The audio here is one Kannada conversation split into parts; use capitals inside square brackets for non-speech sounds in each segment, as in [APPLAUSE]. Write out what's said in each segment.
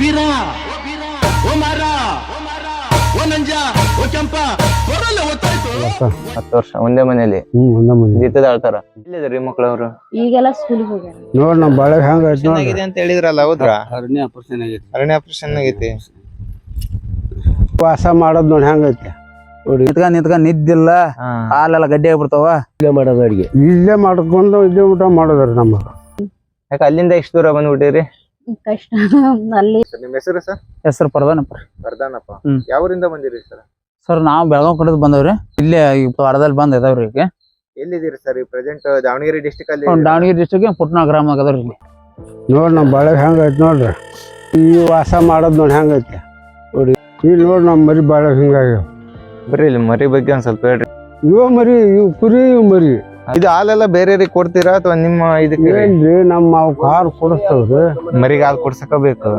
ಬೀರ ಓ ಮಾರ ಓ ನಂಜ ಓ ಕೆಂಪ ಬರಲ್ಲ ಒತ್ತಾಯ್ತು ಹತ್ತು ವರ್ಷ ಒಂದೇ ಮನೆಯಲ್ಲಿ. ಹ್ಮ್ ಒಂದೇ ಮಂದಿ ಜೀತದ ಆಳ್ತಾರ? ಇಲ್ಲಿದ್ರಿ ಮಕ್ಳವ್ರು ಈಗೆಲ್ಲ ಸ್ಕೂಲಿಗೆ ಹೋಗ್ಯಾರ. ನೋಡ್ ನಮ್ ಬಾಳೆ ಹೆಂಗ ಐತಿ ಅಂತ ಹೇಳಿದ್ರಲ್ಲ ಹೌದ್ರಾ? ಅರಣ್ಯ ಆಪರೇಷನ್ ಆಗೈತಿ. ಅರಣ್ಯ ಆಪರೇಷನ್ ಆಗೈತಿ. ವಾಸ ಮಾಡೋದ್ ನೋಡಿ ಹೆಂಗ ನೋಡಿ ನಿತ್ಕ ನಿತ್ಕ ನಿದ್ದಿಲ್ಲ. ಹಾಲೆಲ್ಲ ಗಡ್ಡೆ ಆಗ್ಬಿಡ್ತಾವ. ಇಲ್ಲೇ ಮಾಡೋದು ಅಡಿಗೆ. ಇಲ್ಲೇ ಮಾಡ್ಕೊಂಡು ಇಲ್ಲೇ ಊಟ ಮಾಡೋದ್ರಿ ನಮ್ಮ ಯಾಕೆ ಅಲ್ಲಿಂದ ಎಷ್ಟು ದೂರ ಬಂದ್ಬಿಟ್ಟಿರಿ? ಕಷ್ಟ ಅಲ್ಲಿ ನಿಮ್ಮ ಹೆಸರು ಸರ್? ಹೆಸರು ಪರದಾನಪ್ಪ ವರ್ಧನಪ್ಪ ಹ್ಮ್. ಯಾವೂರಿಂದ ಬಂದಿರಿ ಸರ್? ಸರ್ ನಾವು ಬೆಳಗಾವ್ ಕಡೆದ್ ಬಂದವ್ರಿ. ಇಲ್ಲೇ ಈ ವಾರದಲ್ಲಿ ಬಂದ್ ಇದಾವ್ರಿ ಈಗ. ಎಲ್ಲಿದ್ದೀರಿ ಸರ್? ಈ ಪ್ರೆಸೆಂಟ್ ದಾವಣಗೆರೆ ಡಿಸ್ಟಿಕ್ ಅಲ್ಲಿ ಅವ್ನ್ ದಾವಣಗೆರೆ ಡಿಸ್ಟ್ರಿಕ್ಟ್ ಪುಟ್ನ ಗ್ರಾಮ ಆಗದವ್ರಿ ಇಲ್ಲಿ. ನೋಡಿ ನಮ್ ಬಾಳೆ ಹೆಂಗ ಐತಿ ನೋಡ್ರಿ. ಈ ವಾಸ ಮಾಡೋದ್ ನೋಡಿ ಹೆಂಗ ಐತಿ. ನೋಡಿ ಇಲ್ಲಿ ನೋಡಿ ನಮ್ ಮರಿ ಬಾಳೆ ಹಿಂಗಾಗ್ಯಾವ ಬರ್ರಿ ಇಲ್ಲಿ ಮರಿ ಬಗ್ಗೆ ಒಂದ್ ಸ್ವಲ್ಪ ಹೇಳ್ರಿ. ಇವ ಮರಿ ಇವ್ ಕುರಿ ಇವ್ ಮರಿ. ಇದು ಹಾಲೆಲ್ಲ ಬೇರೆಯವ್ರಿಗೆ ಕೊಡ್ತೀರಾ ಅಥವಾ ನಿಮ್ಮ ಇದಕ್ಕೆ? ಏನ್ರಿ ನಮ್ಮ ಅವ್ ಕಾರ್ ಕೊಡಿಸ್ತಾವ್ರಿ ಮರಿಗೆ ಹಾಲು ಕೊಡ್ಸಕ ಬೇಕು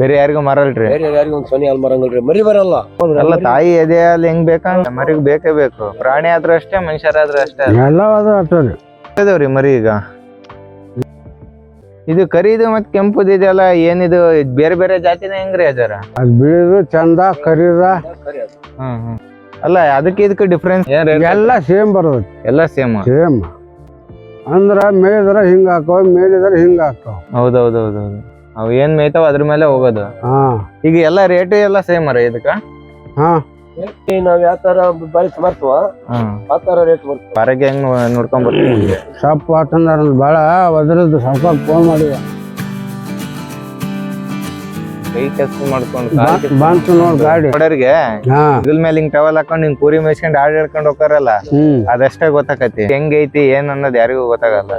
ಬೇರೆ ಯಾರಿಗೂ ಮರಲ್ರಿ. ಯಾರಿಗೂ ಒಂದ್ ಸೊನಿ ಹಾಲ್ ಮರಂಗಲ್ರಿ. ಮರಿ ಬರಲ್ಲ. ಎಲ್ಲ ತಾಯಿ ಎದೆ ಹಾಲು ಹೆಂಗ್ ಬೇಕಾ? ಮರಿಗ್ ಬೇಕೇ ಬೇಕು. ಪ್ರಾಣಿ ಆದ್ರೂ ಅಷ್ಟೇ ಮನುಷ್ಯರಾದ್ರೂ ಅಷ್ಟೇ. ಎಲ್ಲ ಅದ ಅಟ್ಟರಿ ಇದಾವ್ರಿ ಮರಿ ಈಗ. ಇದು ಕರಿದು ಮತ್ತೆ ಕೆಂಪುದ ಇದೆಯಲ್ಲ ಏನಿದು? ಇದ್ ಬೇರೆ ಬೇರೆ ಜಾತಿನ ಹೆಂಗ್ರಿ ಅದರ ಅದು ಬೀಳದು ಚಂದ ಕರೀದ. ಹ್ಮ್ ಹ್ಮ್. ಅಲ್ಲ ಅದಕ್ಕೆ ಇದಕ್ಕೆ ಡಿಫ್ರೆನ್ಸ್ ಏನ್ ಎಲ್ಲ ಸೇಮ್ ಬರುತ್ತೆ ಎಲ್ಲ ಸೇಮ್ ಸೇಮ್ ಅಂದ್ರ ಮೇಯ್ದ್ರ ಹಿಂಗ ಹಾಕೋ ಮೇಲಿದ್ರ ಹಿಂಗ ಹೌದು ಹೌದೌದೌದೌದು. ಅವು ಏನ್ ಮೇಯ್ತಾವ ಅದ್ರ ಮೇಲೆ ಹೋಗೋದು. ಹಾ. ಈಗ ಎಲ್ಲ ರೇಟ್ ಎಲ್ಲ ಸೇಮ್ ಅರ ಇದಕ್ಕ? ಹಾ. ನಾವ್ ಯಾವ ತರ ಬಾಳಿ ಮಾಡ್ತೀವ ಹ್ಮ್ ಆ ತರ ರೇಟ್ ಬರ್ತವೆ ಆರೋಗ್ಯ ಹೆಂಗ್ ನೋಡ್ಕೊಂಡ್ ಬರ್ತೀವಿ? ಶಾಪ್ ಅಂತಂದ್ರ ಭಾಳ ಅದ್ರದ್ದು ಸ್ವಲ್ಪ ಫೋನ್ ಮಾಡಿ ಕೈ ಕೆಲಸ ಮಾಡ್ಕೊಂಡು ಬಂತು ನೋಡ್ ಗಾಡಿ. ಬಡವ್ರಿಗೆ ಹಾ. ಇದ್ರ ಮೇಲೆ ಹಿಂಗ್ ಟವಲ್ ಹಾಕೊಂಡ್ ಹಿಂಗ್ ಕೂರಿ ಮೇಯ್ಸ್ಕೊಂಡ್ ಆಡ್ ಹೇಳ್ಕೊಂಡ್ ಹೋಗ್ತಾರಲ್ಲ ಅದಷ್ಟೇ ಗೊತ್ತಾಕತಿ. ಹೆಂಗೈತಿ ಏನ್ ಅನ್ನೋದ್ ಯಾರಿಗೂ ಗೊತ್ತಾಗಲ್ಲ.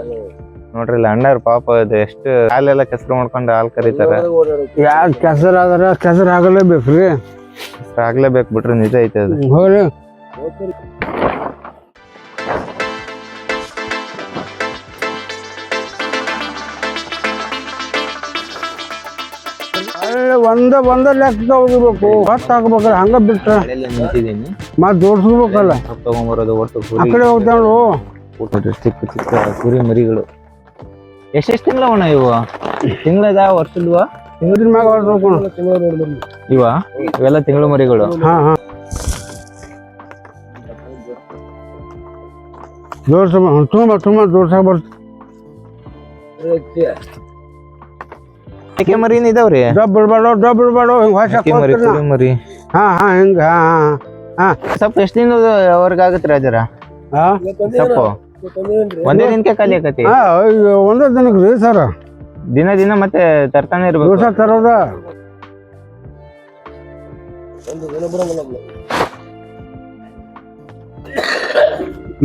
ನೋಡ್ರಿ ಇಲ್ಲ ಅಣ್ಣಾರ್ ಪಾಪ ಅದು ಎಷ್ಟು ಹಾಲೆಲ್ಲ ಕೆಸರು ಮಾಡ್ಕೊಂಡು ಹಾಲ್ ಕರೀತಾರ. ಯಾರ ಕೆಸರು ಆದ್ರ ಕೆಸರು ಆಗಲೇಬೇಕ್ರಿ. ಆಗ್ಲೇಬೇಕು ಬಿಟ್ರಿ ನಿಜ ಐತೆ ಅದು. ಒಂದ ಒಂದ ಲೆಕ್ಕ ಹೋಗ್ಬೇಕು ಹೊತ್ತು ಹಾಕ್ಬೇಕಲ್ಲ ಹಂಗ ಬಿಟ್ರ ಮತ್ತೆ ಮತ್ ಜೋಡ್ಸ್ಬೇಕಲ್ಲ ತಗೊಂಬರೋದು ಒಟ್ಟು ಆ ಕಡೆ ಹೋಗ್ತಾಳು ಚಿಕ್ಕ ಚಿಕ್ಕ ಕುರಿ ಮರಿಗಳು. ಎಷ್ಟೆಷ್ಟು ತಿಂಗಳವಣ ಇವು? ತಿಂಗಳದ ವರ್ಷದ್ವ ಇದ್ರ ಮ್ಯಾಗ ಇವ? ಇವೆಲ್ಲ ತಿಂಗಳು ಮರಿಗಳು. ಹಾ ಹಾ. ಜೋಡ್ಸ ತುಂಬ ತುಂಬ ಜೋಡ್ಸಕ್ ಬರ್ತ ಮೇಕೆ ಮರಿನ ಇದಾವ್ರಿ? ಡಬ್ ಬಿಡ್ಬೇಡ ಡಬ್ ಬಿಡ್ಬೇಡ ಹಿಂಗ್ ಹೊಸ ಮರಿ ಕುರಿ ಮರಿ. ಹಾ ಹಾ ಹಿಂಗ ಹಾ ಹಾ. ಸ್ವಲ್ಪ ಎಷ್ಟು ದಿನದ ಅವ್ರಿಗೆ ಆಗತ್ತೆ ರಾಜರ ಹಾ ಸೊಪ್ಪು ಒಂದೇ ದಿನಕ್ಕೆ ಖಾಲಿ ಆಕತಿ? ಹಾ ಒಂದೇ ದಿನಕ್ಕೆ ರೀ ಸರ್. ದಿನ ದಿನ ಮತ್ತೆ ತರ್ತಾನೆ ಇರ್ಬೇಕು. ದಿವಸ ತರೋದ?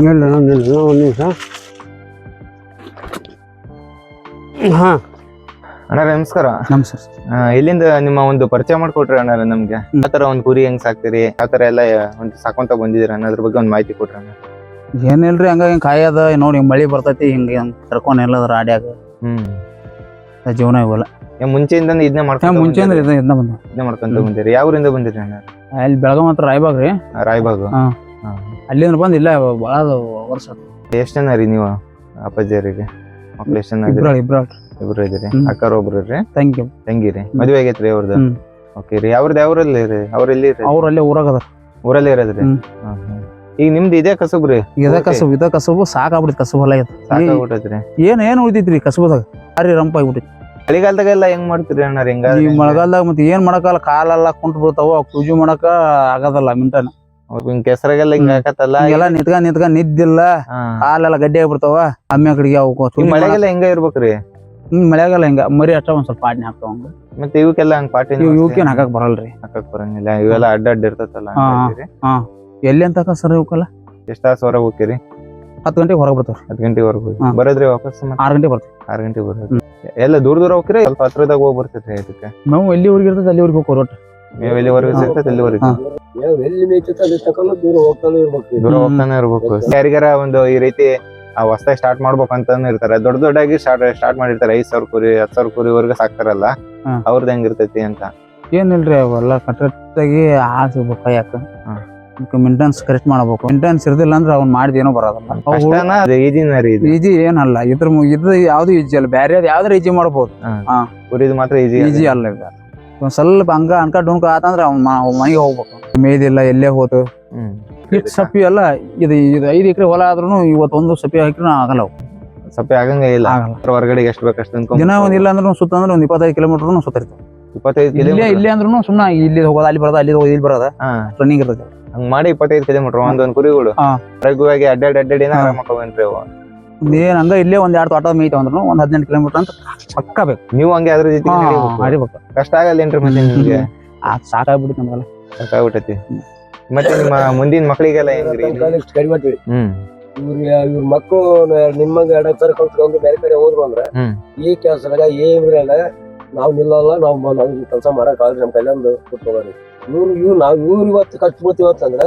ಇಲ್ಲ ಒಂದು ನಿಮಿಷ. ಹಾ. ಅಣ್ಣ ನಮಸ್ಕಾರ. ನಮಸ್ಕಾರ. ಇಲ್ಲಿಂದ ನಿಮ್ಮ ಒಂದು ಪರಿಚಯ ಮಾಡ್ಕೊಟ್ರಿ ಅಣ್ಣ ನಮ್ಗೆ? ಆತರ ಒಂದು ಕುರಿ ಹೆಂಗ್ ಸಾಕ್ತಿರಿ? ಆತರ ಎಲ್ಲ ಒಂದು ಸಾಕೊಂತ ಬಂದಿದ್ದೀರ ಅನ್ನೋದ್ರ ಬಗ್ಗೆ ಒಂದ್ ಮಾಹಿತಿ ಕೊಟ್ರಿ ಅಣ್ಣ ಏನಿಲ್ರಿ ಹಂಗ ಹಿಂಗ್ ಕಾಯದ ನೋಡಿ ಹಿಂಗ್ ಮಳಿ ಬರ್ತೈತಿ ಹಿಂಗ ಹಿಂಗ್ ಕರ್ಕೊಂಡ್ ಎಲ್ಲದ ರಾಡ್ಯಾಗ ಹ್ಮ್. ಅದ್ ಜೀವನ ಇವಲ್ಲ. ಮುಂಚೆಯಿಂದ ಇದನ್ನ ಮಾಡ್ಕೊಂತ ಮುಂಚೆ ಅಂದ್ರೆ ಇದನ್ನ ಇದನ್ನ ಬಂದ ಇದನ್ನೇ ಮಾಡ್ಕೊಂತ ಬಂದಿರಿ ಯಾವೂರಿಂದ ಬಂದಿರಿ ಅಣ್ಣ ಅಲ್ಲಿ ಬೆಳಗಾವ್ ಹತ್ರ ರಾಯಬಾಗ್ ರೀ. ಆ, ರಾಯಬಾಗ್. ಅಲ್ಲಿಂದ ಬಂದ್ ಇಲ್ಲ ಭಾಳ ವರ್ಷ ಎಷ್ಟ್ ಜನ ರೀ ನೀವು ಅಪ್ಪಾಜಿಯರಿಗೆ ಮಕ್ಳು ಎಷ್ಟ್ ಜನ ಇಬ್ರ ಇದ್ರಿ? ಇಬ್ರ ಇದ್ರಿ. ಅಕ್ಕಾರ ಒಬ್ರು ರೀ ತಂಗಿ ತಂಗಿರಿ ಮದ್ವೆ ಆಗೈತ್ರಿ ಅವ್ರದ್ದು ಓಕೆ ರೀ. ಅವ್ರದ್ದು ಯಾವ್ರಲ್ಲಿ ರೀ? ಅವ್ರ ಎಲ್ಲಿ ಅವ್ರಲ್ಲೇ ಅವ್ರ ಅಲ್ಲೇ ಊರಾಗ ಅದಾರ. ಊರಲ್ಲೇ ಇರೋದ್ರಿ. ಈಗ ನಿಮ್ದು ಇದೇ ಕಸಬ್ರಿ? ಇದ ಕಸಬು ಇದ ಕಸಬು ಸಾಕಾಗ್ಬಿಡ್ತು ಕಸಬು ಹೊಲ ಸಾಕಾಗ್ಬಿಟ್ಟೈತ್ರಿ ಏನ್ ಏನ್ ಉಳಿತೈತ್ರಿ ಕಸಬದಾಗ? ಭಾರಿ ರಂಪ ಆಗ್ಬಿಟ್ಟೈತಿ ಚಳಿಗಾಲದಾಗೆಲ್ಲ ಹೆಂಗ್ ಮಾಡ್ತೀರಿ ಅಣ್ಣ ಹಿಂಗ ಈ ಮಳೆಗಾಲದಾಗ ಮತ್ತೆ ಏನ್ ಮಾಡಕಲ್ಲ ಕಾಲೆಲ್ಲ ಕುಂಟ್ ಬಿಡ್ತಾವ ಕುಜು ಮಾಡಕ ಆಗದಲ್ಲ ಮಿಂಟನ್. ಹಿಂಗ್ ಕೆಸರಾಗೆಲ್ಲ ಹಿಂಗ ಹಾಕತ್ತಲ್ಲ? ಎಲ್ಲ ನಿತ್ಕ ನಿತ್ಕ ನಿದ್ದಿಲ್ಲ. ಕಾಲೆಲ್ಲ ಗಡ್ಡೆ ಆಗ್ಬಿಡ್ತಾವ. ಅಮ್ಮ ಕಡೆಗೆ ಅವು ಮಳೆಗೆಲ್ಲ ಹೆಂಗ ಇರ್ಬೇಕ್ರಿ? ಹ್ಮ್ ಮಳೆಗಾಲ ಹಿಂಗ? ಮರಿ ಅಷ್ಟ ಒಂದ್ ಸ್ವಲ್ಪ ಪಾಟ್ನಿ ಹಾಕ್ತಾವ ಹಂಗ. ಮತ್ತೆ ಇವಕ್ಕೆಲ್ಲ ಹಂಗ್ ಪಾಟಿ ಇವ್ ಇವಕ್ಕೇನ್ ಹಾಕಕ್ ಬರಲ್ರಿ. ಹಾಕಕ್ ಬರಂಗಿಲ್ಲ. ಇವೆಲ್ಲ ಅಡ್ಡ ಅಡ್ಡ ಇರ್ತತಲ್ಲ ಹಾ, ಎಲ್ಲಿ ಅಂತ ಸರ್ ಇವಕ್ಕೆಲ್ಲ ಎಷ್ಟ್ ತಾಸ ಹೊರಗ್ ಹೋಗ್ತೀರಿ? ಹತ್ತು ಗಂಟೆಗೆ ಹೊರಗೆ ಬರ್ತಾವ್ರಿ. ಹತ್ತು ಗಂಟೆವರೆಗೂ ಹೋಗಿ. ಬರೋದ್ರಿ ವಾಪಸ್ ಆರ್ ಗಂಟೆ ಬರ್ತೀವಿ. ಆರ್ ಗಂಟೆ ಬರೋದು. ಎಲ್ಲ ದೂರ ದೂರ ಹೋಗ್ತೀರಿ? ಸ್ವಲ್ಪ ಹತ್ರದಾಗ ಹೋಗಿ ಬರ್ತೈತ್ರಿ ಇದಕ್ಕೆ? ನಾವು ಎಲ್ಲಿವರೆಗೆ ಇರ್ತದೆ ಅಲ್ಲಿವರೆಗೆ ಹೋಗ್ಕೋ ಒಟ್ಟು. ನೀವು ಎಲ್ಲಿವರೆಗೂ ಸಿಗ್ತೈತೆ ಅಲ್ಲಿವರೆಗೂ? ಹಾ. ನಾವ್ ಎಲ್ಲಿ ಮೇಯ್ತೈತೆ ಅಲ್ಲಿ ತಕೊಂಡು ದೂರ ಹೋಗ್ತಾನೆ ಇರ್ಬೇಕು. ದೂರ. ಹೋಗ್ತಾನೆ ಇರ್ಬೇಕು. ಯಾರಿಗಾರ ಒಂದು ಈ ರೀತಿ ಹೊಸದಾಗಿ ಸ್ಟಾರ್ಟ್ ಮಾಡ್ಬೇಕು ಅಂತ ಇರ್ತಾರೆ. ದೊಡ್ಡ ದೊಡ್ಡಾಗಿ ಸ್ಟಾರ್ಟ್ ಸ್ಟಾರ್ಟ್ ಮಾಡಿರ್ತಾರೆ. ಐದ್ ಸಾವಿರ ಕುರಿ ಹತ್ತು ಸಾವಿರ ಕುರಿವರೆಗೂ ಸಾಕ್ತಾರಲ್ಲ ಹಾ. ಅವ್ರದ್ದು ಹೆಂಗಿರ್ತೈತಿ ಅಂತ. ಏನಿಲ್ರಿ ಅವೆಲ್ಲ ಕರೆಕ್ಟಾಗಿ ಹಾಲು ಸಿಗ್ಬೇಕು ಕೈಯಾಕ ಕರೆಕ್ಟ್ ಮಾಡ್ಬೇಕು. ಮೆಂಟೆನ್ಸ್ ಇರ್ದಿಲ್ಲ ಅಂದ್ರೆ ಅವ್ನು ಮಾಡಿದ ಏನೋ ಬರೋದಲ್ಲ. ಅವು ಕಷ್ಟನ ಅದು ಈಜಿನ ರೀ ಇದು. ಈಜಿ ಏನಲ್ಲ ಇದ್ರ ಮು- ಇದು ಯಾವ್ದು ಈಜಿ ಅಲ್ಲ. ಬೇರೆ ಯಾವ್ದಾರ ಈಜಿ ಮಾಡ್ಬೋದು. ಕುರಿದು ಮಾತ್ರ ಈಜಿ ಈಜಿ ಅಲ್ಲ ಇದು. ಒಂದ್ ಸ್ವಲ್ಪ ಹಂಗ ಅನ್ಕ ಡುನ್ಕ ಆತಂದ್ರ ಅವ್ನ ಮನೆಗೆ ಹೋಗ್ಬೇಕು. ಮೇಯ್ದಿಲ್ಲ ಎಲ್ಲೇ ಹೋತು. ಹ್ಮ್. ಇಟ್ ಸಪ್ಪಿ ಅಲ್ಲ ಇದು ಇದು ಐದು ಎಕರೆ ಹೊಲ ಆದ್ರೂ ಇವತ್ತೊಂದು ಸಪ್ಪಿ ಹಾಕಿದ್ರು ಆಗಲ್ಲ ಅವು. ಸಪ್ಪೆ ಆಗಂಗೆ ಇಲ್ಲ. ಆಗಲ್ಲ. ಹೊರಗಡೆ ಎಷ್ಟು ಬೇಕಷ್ಟು ದಿನ ಒಂದ್ ಇಲ್ಲ ಅಂದ್ರೂ ಸುತ್ತ ಅಂದ್ರೆ ಒಂದ್ ಇಪ್ಪತ್ತೈದು ಕಿಲೋಮೀಟರ್ ಸುತ್ತಿರ್ತಾವ ಇಪ್ಪತ್ತೈದು ಇಲ್ಲೇ ಅಂದ್ರೂ ಸುಮ್ಮನೆ ಇಲ್ಲಿ ಹೋಗೋದು ಅಲ್ಲಿ ಬರೋದ ಅಲ್ಲಿ ಹೋಗೋದು ಇಲ್ಲಿ ಬರೋದ. ರನ್ನಿಂಗ್ ಇರ್ತದೆ. ಹಂಗ್ ಮಾಡಿ ಇಪ್ಪತ್ತೈದು ಕಿಲೋಮೀಟರ್ ಒಂದೊಂದು ಕುರಿಗಳು. ರಘುವಾಗಿ ಅಡ್ಡಾಡಿ ಅಡ್ಡಾಡಿನ ಹಾ. ಆರಾಮಕ್ಕವೇನ್ರಿ ಅವು ಏನ್ ಹಂಗ ಇಲ್ಲೇ ಒಂದ್ ಎರಡು ತೋಟ ಮೀಟ್ ಅಂದ್ರೂ ಒಂದ್ ಹದಿನೆಂಟು ಕಿಲೋಮೀಟರ್ ಅಂತ ಪಕ್ಕ ಬೇಕು. ನೀವು ಹಂಗೆ ಅದ್ರ ಜೊತೆ ಕಷ್ಟ ಕಷ್ಟ ಆಗಲ್ಲೇನ್ರಿ ಮತ್ತೆ ನಿಮ್ಗೆ? ಸಾಕಾಗ್ಬಿಡುತ್ತೆ ನಮ್ಗೆಲ್ಲ. ಸಾಕಾಗ್ಬಿಟ್ಟೈತಿ. ಮತ್ತೆ ನಿಮ್ಮ [LAUGHS] ಮುಂದಿನ ಮಕ್ಕಳಿಗೆಲ್ಲ ಹೆಂಗ್ರಿ ಇದು? ಕಾಲೇಜ್ ಕಡಿಮೆ ಹ್ಮ್. ಇವ್ರ ಇವ್ರ ಮಕ್ಕಳು ನಿಮ್ಮಂಗ ಎರಡ್ ಸಾವಿರ ಕಲ್ತ್ಕೊಂಡು ಬೇರೆ ಕಡೆ ಹೋದ್ರು ಅಂದ್ರೆ ಈ ಕೆಲ್ಸದಾಗ ಏನಿರಲ್ಲ ನಾವ್ ನಿಲ್ಲಲ್ಲ ನಾವ್ ನಾವ್ ಕೆಲಸ ಮಾಡಕ್ ಆಗ್ರಿ ನಮ್ ಕೈಲೊಂದು ಕೊಟ್ಟೋಗ್ರಿ ಇವ್ರು ಇವ್ರು ನಾವ್ ಇವ್ರು ಇವತ್ತು ಕಷ್ಟ ಇವತ್ತು ಅಂದ್ರೆ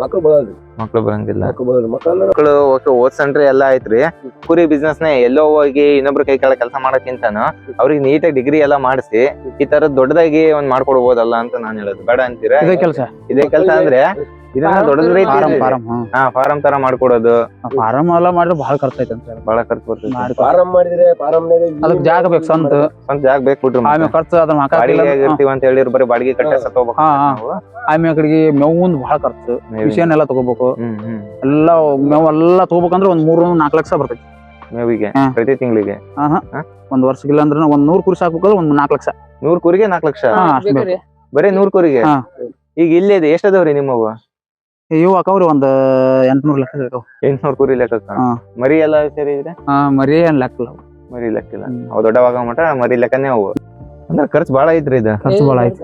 ಮಕ್ಳು ಬರಲ್ರಿ ಮಕ್ಳು ಬರಂಗಿಲ್ಲ. ಮಕ್ಳು ಬರಲ್ಲ ಮಕ್ಕಳು ಮಕ್ಕಳು ಓಕೆ ಓದ್ಸಂಡ್ರಿ ಎಲ್ಲ ಆಯ್ತ್ರಿ ಕುರಿ ಬಿಸ್ನೆಸ್ನ ಎಲ್ಲೋ ಹೋಗಿ ಇನ್ನೊಬ್ರ ಕೈ ಕೆಳಗೆ ಕೆಲಸ ಮಾಡಕ್ಕಿಂತಾನು ಅವ್ರಿಗೆ ನೀಟಾಗಿ ಡಿಗ್ರಿ ಎಲ್ಲ ಮಾಡಿಸಿ ಈ ತರ ದೊಡ್ಡದಾಗಿ ಒಂದ್ ಮಾಡ್ಕೊಡ್ಬೋದಲ್ಲ ಅಂತ ನಾನ್ ಹೇಳೋದು. ಬೇಡ ಅಂತೀರಾ? ಇದೇ ಕೆಲಸ. ಇದೇ ಕೆಲಸ ಅಂದ್ರೆ ಇದನ್ನ ದೊಡ್ಡದ ಫಾರಂ ರೀತಿ ಫಾರಂ ಹಾ ಫಾರಂ ತರ ಮಾಡ್ಕೊಡೋದು. ಫಾರಂ ಎಲ್ಲ ಮಾಡಿದ್ರೆ ಬಹಳ ಖರ್ಚು ಐತೆ ಅಂತ ಬಹಳ ಖರ್ಚು ಬರ್ತೈತಿ. ಫಾರಂ ಮಾಡಿದ್ರೆ ಫಾರಂ ಅದಕ್ಕೆ ಜಾಗ ಬೇಕು ಸ್ವಂತ. ಸ್ವಂತ ಜಾಗ ಬೇಕು ಮತ್ತೆ. ಆಮೇಲೆ ಖರ್ಚು ಅದನ್ನ ಬಾಡಿಗೆ ಅಂತ ಹೇಳಿರ್ ಬರೀ ಬಾಡಿಗೆ ಕಟ್ಟೆ ಸತ್ತೋಗ್ಬೇಕು ಹಾ. ಆಮೇಲೆ ಕಡೆಗೆ ಮೇವುಂದ್ ಬಹಳ ಖರ್ಚು. ವಿಷಯನೆಲ್ಲ ತಗೋಬೇಕು. ಎಲ್ಲ ಮೇವು ಎಲ್ಲ ತಗೋಬೇಕಂದ್ರೆ ಒಂದ್ ಮೂರು ನಾಲ್ಕು ಲಕ್ಷ ಬರ್ತೈತಿ. ಮೇವಿಗೆ ಪ್ರತಿ ತಿಂಗಳಿಗೆ. ಒಂದ್ ಹಾ. ಇಲ್ಲ ಒಂದ್ ವರ್ಷಕ್ಕಿಲ್ಲ ಅಂದ್ರೆ ಒಂದ್ ನೂರ್ ಕುರಿ ಸಾಕ್ಬೇಕಾದ್ರೆ ಒಂದ್ ನಾಲ್ಕು ಲಕ್ಷ. ನೂರ್ ಕುರಿಗೆ ನಾಲ್ಕು ಲಕ್ಷ? ಬರೀ ನೂರ್ ಕುರಿಗೆ. ಈಗ ಇಲ್ಲೇ ಇದೆ ಎಷ್ಟದವ್ರಿ ನಿಮ್ಮವು? ಇವು ಹಾಕವ್ರಿ ಒಂದ್ ಎಂಟ್ನೂರ್ ಲೆಕ್ಕ ಬೇಕು ಎಂಟ್ನೂರ್ ಕುರಿ ಲೆಕ್ಕ ಹಾ. ಮರಿ ಎಲ್ಲ ಸೇರಿದ್ರೆ ಹಾ ಮರಿ ಏನ್ ಲೆಕ್ಕ ಮರಿ ಲೆಕ್ಕಿಲ್ಲ ಹ್ಮ್. ಅವು ದೊಡ್ಡವಾಗ ಮಟ ಮರಿ ಲೆಕ್ಕನೇ ಅವು. ಅಂದ್ರೆ ಖರ್ಚು ಬಾಳ ಐತ್ರಿ ಇದು. ಖರ್ಚು ಬಹಳ ಐತಿ.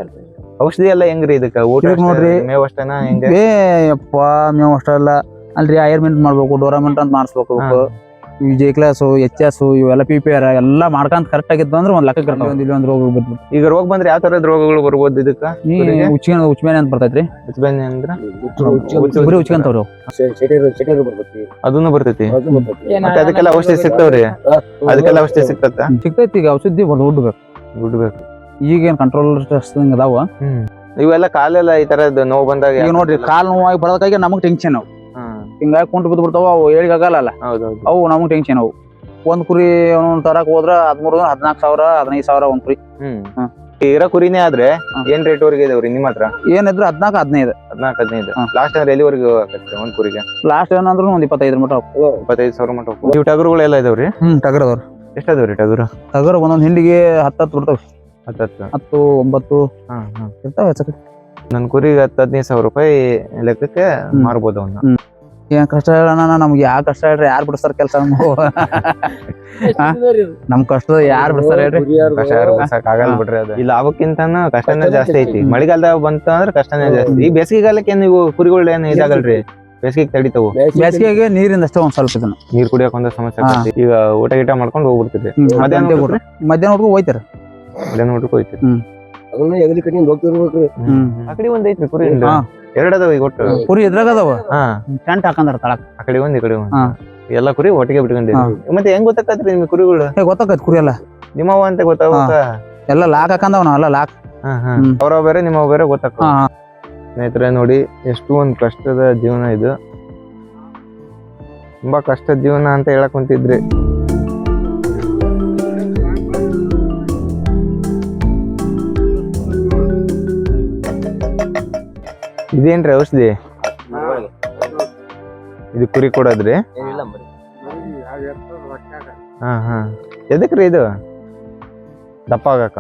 ಔಷಧಿ ಎಲ್ಲ ಹೆಂಗ್ರಿ ಇದಕ್ಕ? ಊಟ ಇದಕ್ ನೋಡ್ರಿ. ಮೇವ್ ಅಷ್ಟೇನಾ ಹೆಂಗ? ಏ ಯಪ್ಪ ಮೇವ್ ಅಷ್ಟಲ್ಲ ಅಲ್ರಿ ಐರ್ಮೆಂಟ್ ಮಾಡ್ಬೇಕು ಡೋರಾಮೆಂಟ್ ಅಂತ ಮಾಡಿಸ್ಬೇಕು ಈ ಜೆ ಕ್ಲಾಸು ಎಚ್ ಎಸ್ ಇವೆಲ್ಲ ಪಿ ಪಿ ಆರ್ ಎಲ್ಲ ಮಾಡ್ಕೊಂತ ಕರೆಕ್ಟ್ ಆಗಿತ್ತು ಅಂದ್ರೆ ಒಂದ್ ಲೆಕ್ಕ ಇರ್ತಾವ. ಒಂದ್ ಇಲ್ಲಿ ಒಂದ್ ರೋಗ ಈಗ ರೋಗ ಬಂದ್ರೆ ಯಾವ ತರದ ರೋಗಗಳು ಬರ್ಬೋದು ಇದಕ್ಕ? ಈ? ಉಚ್ಚಿನ ಉಚ್ಮೇನೆ ಅಂತ ಬರ್ತೈತ್ರಿ. ಉಚ್ಬೆನ್ನಿ ಅಂದ್ರೆ? ಬರೀ ಉಚ್ಕೊಂತಾವ್ರಿ ಅದನ್ನು ಬರ್ತೈತಿ. ಮತ್ತೆ ಅದಕ್ಕೆಲ್ಲ ಔಷಧಿ ಸಿಗ್ತಾವ್ರಿ? ಅದಕ್ಕೆಲ್ಲ ಔಷಧಿ ಸಿಗ್ತತ್ತ ಸಿಗ್ತೈತಿ. ಈಗ ಔಷಧಿ ಒಂದು ಹುಡ್ಬೇಕು. ಹುಡ್ಬೇಕು. ಈಗೇನು ಕಂಟ್ರೋಲ್ ಅದಾವ. ಇವೆಲ್ಲ ಕಾಲೆಲ್ಲ ಈ ತರದ್ ನೋವು ಬಂದಾಗ ಈಗ ನೋಡ್ರಿ ಕಾಲ್ ನೋವಾಗಿ ಬರೋದಕ್ಕಾಗಿ ನಮಗ್ ಟೆನ್ಷನ್ ಅವು. ಹ್ಮ್. ಹಿಂಗಾಗಿ ಕುಂಟು ಬಿದ್ದು ಬಿಡ್ತಾವ ಅವು ಹೇಳಿಕ್ ಆಗಲ್ಲ ಹೌದೌದು. ಅವು ನಮ್ಗೆ ಟೆನ್ಷನ್ ಅವು. ಒಂದ್ ಕುರಿ ಒಂದೊಂದ್ ತರಕ್ ಹೋದ್ರ ಹದ್ಮೂರು ಹದಿನಾಲ್ಕು ಸಾವಿರ ಹದಿನೈದು ಸಾವಿರ ಒಂದ್ ಕುರಿ. ಹ್ಮ್. ಹ್ಮ್. ಈ ಇರೋ ಕುರಿನೇ ಆದ್ರೆ ಏನ್ ರೇಟ್ ವರೆಗೆ ಇದಾವ್ರಿ ನಿಮ್ಮ ಹತ್ರ? ಏನಿದ್ರು ಹದಿನಾಲ್ಕು ಹದಿನೈದು. ಹದಿನಾಲ್ಕು ಹದಿನೈದು. ಹ್ಮ್. ಲಾಸ್ಟ್ ಅಂದ್ರೆ ಎಲ್ಲಿವರೆಗೂ ಆಗತ್ತೆ ಒಂದ್ ಕುರಿಗೆ? ಲಾಸ್ಟ್ ಏನಂದ್ರು ಒಂದ್ ಇಪ್ಪತ್ತೈದು ಮಟ ಇಪ್ಪತ್ತೈದು ಸಾವಿರ ಮಟ್ಟ ಇವ್ ಇವು ಟಗರುಗಳೆಲ್ಲ ಇದಾವ್ರಿ ಹ್ಮ್ ಟಗರ್ ಅದಾವ್ರಿ ಎಷ್ಟದವ್ರಿ ಟಗರು? ಟಗರ್ ಒಂದೊಂದ್ ಹಿಂಡಿಗೆ ಹತ್ತತ್ತು ಬಿಡ್ತಾವ್ ಹತ್ತತ್ತು. ಹತ್ತು ಒಂಬತ್ತು ಹಾ ಹಾ. ಇರ್ತಾವ ಹೆಚ್ಚು ನನ್ ಕುರಿಗೆ ಹತ್ತು ಹದಿನೈದು ಸಾವಿರ ರೂಪಾಯಿ ಲೆಕ್ಕಕ್ಕೆ ಹ್ಮ್. ಮಾರ್ಬೋದು ಅವನ್ನ ಏನ್ ಕಷ್ಟ ಹೇಳೋಣ ನಮ್ಗೆ ಯಾವ ಕಷ್ಟ ಹೇಳ್ರಿ ಯಾರು ಬಿಡಿಸ್ತಾರ ಕೆಲಸ ನಮ್ ಕಷ್ಟ ಯಾರು ಬಿಡಿಸ್ತಾರ ಹೇಳ್ರಿ? ಕಷ್ಟ ಯಾರು ಬಿಡ್ಸಕ್ ಆಗಲ್ಲ ಬಿಡ್ರಿ ಅದು. ಈ ಲಾಭಕ್ಕಿಂತನೂ ಕಷ್ಟನೇ ಜಾಸ್ತಿ ಐತಿ. ಮಳೆಗಾಲದಾಗ ಬಂತ ಅಂದ್ರೆ ಕಷ್ಟನೇ ಜಾಸ್ತಿ. ಈ ಬೇಸಿಗೆ ಕಾಲಕ್ಕೆ ನೀವು ಕುರಿಗಳು ಏನು ಇದಾಗಲ್ರಿ? ಬೇಸಿಗೆ ತಡಿತಾವು. ಬೇಸಿಗೆಗೆ ನೀರಿಂದ ಅಷ್ಟೇ ಒಂದ್ ಸ್ವಲ್ಪ ಇದನ್ನ. ನೀರ್ ಕುಡಿಯಕ್ ಒಂದ್ ಸಮಸ್ಯೆ. ಆಗ್ತೈತಿ. ಈಗ ಊಟ ಗೀಟ ಮಾಡ್ಕೊಂಡು ಹೋಗ್ಬಿಡ್ತಿದ್ರಿ. ಮಧ್ಯಾಹ್ನ ಊಟಕ್ಕೆ? ಮಧ್ಯಾಹ್ನ ಊಟಕ್ಕೆ ಹೋಯ್ತಾರ? ಮಧ್ಯಾಹ್ನ ಊಟಕ್ಕೆ ಹೋಯ್ತಿರಿ. ಅದನ್ನ ಎಗಲಿ ಕಟ್ಟಿಂದ ಹೋಗ್ತಿರ್ಬೇಕ್ರಿ ಹ್ಮ್. ಆ ಕಡೆ ಒಂದ್ ಐತ್ರಿ ಕುರಿ ಹಾ. ಎರಡ್ ಅದಾವ ಈಗ ಒಟ್ಟು? ಕುರಿ ಇದ್ರಾಗ ಅದಾವ? ಹಾ. ಟೆಂಟ್ ಹಾಕಂದ್ರ ತಳಕ್. ಆ ಕಡೆ ಒಂದ್ ಈ ಕಡೆ ಒಂದ್. ಹಾ. ಎಲ್ಲ ಕುರಿ ಒಟ್ಟಿಗೆ ಬಿಟ್ಕೊಂಡಿದ್ವಿ. ಮತ್ತೆ ಹೆಂಗ್ ಗೊತ್ತಾಕತ್ರಿ ನಿಮ್ ಕುರಿಗಳು? ಏ ಗೊತ್ತಾಕೈತಿ ಕುರಿ ಎಲ್ಲ. ನಿಮ್ಮವ ಅಂತ ಗೊತ್ತಾಗ ಎಲ್ಲ ಲಾಕ್ ಹಾಕಂದವ ಅಲ್ಲ ಲಾಕ್. ಹ್ಮ್. ಅವ್ರ ಬೇರೆ ನಿಮ್ಮವ ಬೇರೆ ಹಾ. ಸ್ನೇಹಿತರೆ ನೋಡಿ ಎಷ್ಟು ಒಂದು ಕಷ್ಟದ ಜೀವನ ಇದು. ತುಂಬಾ ಕಷ್ಟದ ಜೀವನ ಅಂತ ಹೇಳಕ್ ಕುಂತಿದ್ರಿ. ಇದೇನ್ರಿ ಔಷಧಿ? ಇದು ಕುರಿ ಕೊಡೋದ್ರಿ? ಹಾ ಹಾ. ಎದಕ್ರಿ ಇದು? ದಪ್ಪ ಆಗಕ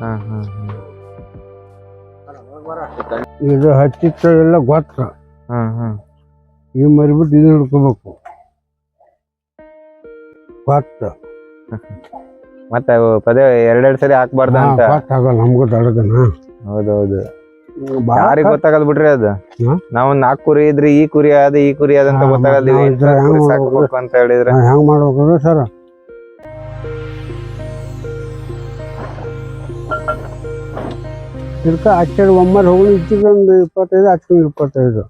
ಹಾ ಹಾ ಇದು ಹಚ್ಚಿತ್ತ ಎಲ್ಲ ಗೊತ್ತ? ಹಾ ಹಾ. ಈಗ ಮರಿಬಿಟ್ಟು ಇದು ಹಿಡ್ಕೋಬೇಕು. ಗೊತ್ತ? ಮತ್ತೆ ಪದೇ ಎರಡೆರಡು ಸರಿ ಹಾಕ್ಬಾರ್ದ ಅಂತ. ಗೊತ್ತಾಗಲ್ಲ ನಮ್ಗೂ ದೊಡ್ಡದನ ಹೌದೌದು. ಯಾರಿಗ್ ಗೊತ್ತಾಗಲ್ಲ ಬಿಡ್ರಿ ಅದ? ನಾವ್ ನಾಕ್ ಕುರಿ ಇದ್ರಿ ಈ ಕುರಿ ಅದ ಈ ಕುರಿ ಅದ ಅಂತ ಗೊತ್ತಾಗಲ್ಲ ಕುರಿ ಹೆಂಗ್ ಅಂತ ಹೇಳಿದ್ರೆ. ಹೆಂಗ್ ಮಾಡ್ಬೇಕು ಸರ್? ಇದಕ್ಕೆ ಹಚ್ಚಡಿ ಒಮ್ಮರ್ ಹೋಗಿ ಇಚ್ಚಿಗೆ ಒಂದು ಇಪ್ಪತ್ತೈದು ಹಚ್ಕೊಂಡು ಇಪ್ಪತ್ತೈದು.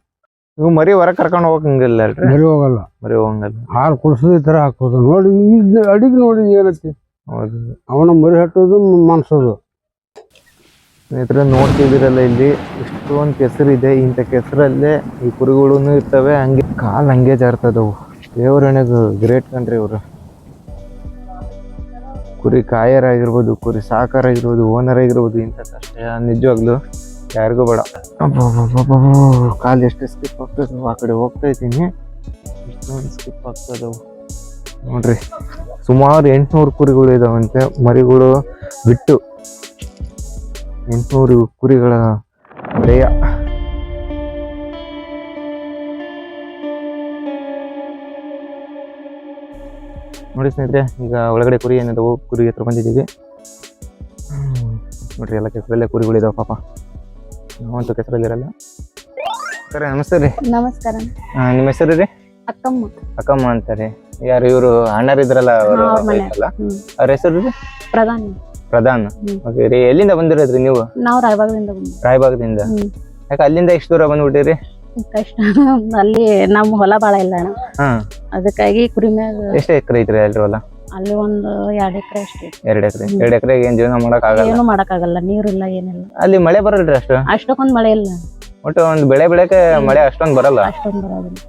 ನೀವು ಮರಿ ಹೊರ ಕರ್ಕೊಂಡ್ ಹೋಗಂಗಿಲ್ಲ ಮರಿ ಹೋಗಲ್ಲ. ಮರಿ ಹೋಗಂಗಿಲ್ಲ. ಹಾಲು ಕುಡಿಸೋದು ಈ ಥರ ಹಾಕೋದು ನೋಡಿ ಈ ಅಡಿಗೆ ನೋಡಿ ಏನೈತಿ. ಹೌದು. ಅವನ ಮರಿ ಹಟ್ಟೋದು ಮನ್ಸೋದು. ಸ್ನೇಹಿತರೆ, ನೋಡ್ತಿದ್ದೀರಲ್ಲ ಇಲ್ಲಿ ಇಷ್ಟೊಂದು ಕೆಸರು ಇದೆ ಇಂಥ ಕೆಸರಲ್ಲೇ ಈ ಕುರಿಗಳು ಇರ್ತವೆ. ಹಂಗೆ ಕಾಲ್ ಹಂಗೆ ಜಾರ್ತದವು. ದೇವರಣೆಗೆ ಗ್ರೇಟ್ ಕಣ್ರಿ ಇವರು ಕುರಿ ಕಾಯರ್ ಆಗಿರ್ಬೋದು ಕುರಿ ಸಾಕಾರ ಆಗಿರ್ಬೋದು ಓನರ್ ಆಗಿರ್ಬೋದು ಇಂಥ ಕಷ್ಟ ನಿಜವಾಗ್ಲು ಯಾರಿಗೂ ಬೇಡ. ಕಾಲು ಎಷ್ಟು ಸ್ಕಿಪ್ ಆಗ್ತದೆ ಆ ಕಡೆ ಹೋಗ್ತಾ ಇದ್ದೀನಿ. ಎಷ್ಟೊಂದು ಸ್ಕಿಪ್ ಆಗ್ತದವು. ನೋಡ್ರಿ, ಸುಮಾರು ಎಂಟುನೂರು ಕುರಿಗಳು ಇದಾವಂತೆ. ಮರಿಗಳು ಬಿಟ್ಟು ಎಂಟ್ನೂರು ಕುರಿಗಳ ವಲಯ ನೋಡಿ ಸ್ನೇಹಿತರೆ ಈಗ ಒಳಗಡೆ ಕುರಿ ಏನಿದಾವು ಕುರಿ ಹತ್ರ ಬಂದಿದ್ದೀವಿ. ನೋಡ್ರಿ ಎಲ್ಲ ಕೆಸರಲ್ಲೇ ಕುರಿಗಳಿದಾವ ಪಾಪ. ನಾವಂತೂ ಕೆಸರಲ್ಲಿರಲ್ಲ. ಸರ್ ನಮಸ್ತೆ ರೀ. ನಮಸ್ಕಾರ. ನಿಮ್ಮ ಹೆಸರು ರೀ? ಅಕ್ಕಮ್ಮ. ಅಕ್ಕಮ್ಮ ಅಂತಾರೆ. ಯಾರು ಇವರು ಅಣ್ಣರಿದ್ರಲ್ಲ ಅವರು ಅವ್ರ ಹೆಸರು ರೀ? ಪ್ರಧಾನಿ. ಪ್ರಧಾನ್. ರೀ. ಎಲ್ಲಿಂದ ಬಂದಿರೋದ್ರಿ ನೀವು? ನಾವು ರಾಯಬಾಗದಿಂದ ಬಂದ್ವಿ ರಾಯಬಾಗದಿಂದ? ಹ್ಮ್. ಯಾಕೆ ಅಲ್ಲಿಂದ ಎಷ್ಟು ದೂರ ಬಂದ್ಬಿಟ್ಟಿರಿ? ಕಷ್ಟ. [LAUGHS] ಅಲ್ಲಿ ನಮ್ ಹೊಲ ಬಾಳ ಇಲ್ಲ ಅಣ್ಣ. ಹಾ. ಅದಕ್ಕಾಗಿ ಕುರಿ ಮ್ಯಾಗ ಎಷ್ಟು ಎಕರೆ ಐತ್ರಿ ಅಲ್ರಿ ಹೊಲ? ಅಲ್ಲಿ ಒಂದು ಎರಡ್ ಎಕರೆ ಅಷ್ಟೇ. ಎರಡ್ ಎಕರೆ. ಎರಡ್ ಎಕರೆಗೆ ಏನ್ ಜೀವನ ಮಾಡಕ್ಕಾಗಲ್ಲ? ಏನು ಮಾಡಕ್ಕಾಗಲ್ಲ. ನೀರಿಲ್ಲ ಏನಿಲ್ಲ. ಅಲ್ಲಿ ಮಳೆ ಬರಲ್ರಿ ಅಷ್ಟು? ಅಷ್ಟಕ್ಕೊಂದ್ ಮಳೆ ಇಲ್ಲ. ಒಟ್ಟು ಒಂದ್ ಬೆಳೆ ಬೆಳೆಕೆ ಮಳೆ ಅಷ್ಟೊಂದ್ ಬರಲ್ಲ? ಅಷ್ಟೊಂದ್ ಬರೋದಿಲ್ಲ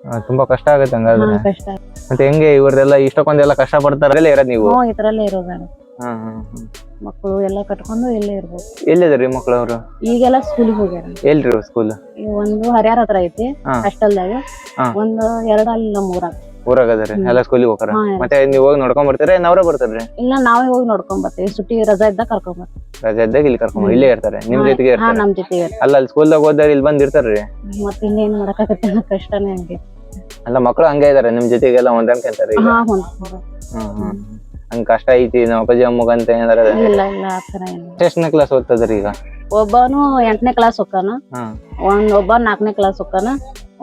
ಆ, ತುಂಬಾ ಕಷ್ಟ ಆಗುತ್ತೆ ಹಂಗಾದ್ರೆ. ಹಾ ಕಷ್ಟ ಮತ್ತೆ ಹೆಂಗೆ ಇವ್ರದೆಲ್ಲ ಇಷ್ಟಕ್ಕೊಂದೆಲ್ಲ ಕಷ್ಟ ಪಡ್ತಾರೆ ಇರೋದ್ ನೀವು? ಹ್ಞೂ ಇದ್ರಲ್ಲೇ ಇರೋದು ಅಣ್ಣ. ಹಾ ಹಾ ಹಾ. ಮಕ್ಕಳು ಎಲ್ಲ ಕಟ್ಕೊಂಡು ಇಲ್ಲೇ ಇರ್ಬೋದು. ಎಲ್ಲಿದಾರಿ ಮಕ್ಳು ಅವ್ರು? ಈಗೆಲ್ಲ ಸ್ಕೂಲಿಗೆ ಹೋಗ್ಯಾರ. ಎಲ್ರಿ ಸ್ಕೂಲ್ ಈ ಒಂದು ಹರ್ಯಾರ ಹತ್ರ ಐತಿ ಹಾ. ಹಾಸ್ಟೆಲ್ದಾಗ ಹಾ. ಒಂದು ಎರಡು ಅಲ್ಲಿ ನಮ್ಮ ಊರಾಗ. ಊರಾಗ ಅದಾರಿ. ಎಲ್ಲ ಸ್ಕೂಲಿಗೆ ಹೋಗಾರ ಹಾ, ಮತ್ತೆ ನೀವ್ ಹೋಗಿ ನೋಡ್ಕೊಂಡ್ ಬರ್ತೀರಿ ಏನ್ ಅವ್ರೇ ಬರ್ತಾರ್ರಿ? ಇಲ್ಲ ನಾವೇ ಹೋಗಿ ನೋಡ್ಕೊಂಡ್ ಬರ್ತೀವಿ. ಸುಟ್ಟಿ ರಜಾ ಇದ್ದಾಗ ಕರ್ಕೊಂಡ್ ಬರ್ತೀವಿ. ರಜೆ ಇದ್ದಾಗ ಇಲ್ಲಿ ಕರ್ಕೊಂಡ್. ಇಲ್ಲೇ ಇರ್ತಾರೆ. ನಿಮ್ ಜೊತೆಗೆ ಹಾ ಇರ್ತಾರೆ. ನಮ್ ಜೊತೆಗೆ ಅಲ್ಲ ಅಲ್ಲಿ ಸ್ಕೂಲ್ದಾಗ ಹೋದಾಗ ಇಲ್ಲಿ ಬಂದ್ ಇರ್ತಾರ್ರಿ? ಮತ್ತೆ ಇನ್ನೇನ್ ಮಾಡಕ್ಕಾಗತ್ತೆ ಅನ್ನೋ ಕಷ್ಟನೇ ಹಂಗೆ. ಅಲ್ಲ ಮಕ್ಳು ಹಂಗೆ ಇದಾರೆ ನಿಮ್ ಜೊತೆಗೆಲ್ಲ ಹೊಂದಾಣ್ಕೊಂತಾರೆ ಈಗ. ಹಾ ಹ್ಮ್ ಹ್ಮ್. ಹಂಗ ಕಷ್ಟ ಐತಿ ನಮ್ಮ ಅಪ್ಪಾಜಿ ಅಮ್ಮಗ ಅಂತ ಏನಾರ ಇಲ್ಲ ಎಷ್ಟನೇ ಕ್ಲಾಸ್ ಓದ್ತದ್ರಿ ಈಗ? ಒಬ್ಬನು ಎಂಟನೇ ಕ್ಲಾಸ್ ಹೋಗ್ತಾನ ಹಾ. ಒಂದ್ ಒಬ್ಬ ನಾಲ್ಕನೇ ಕ್ಲಾಸ್ ಹೋಗ್ತಾನ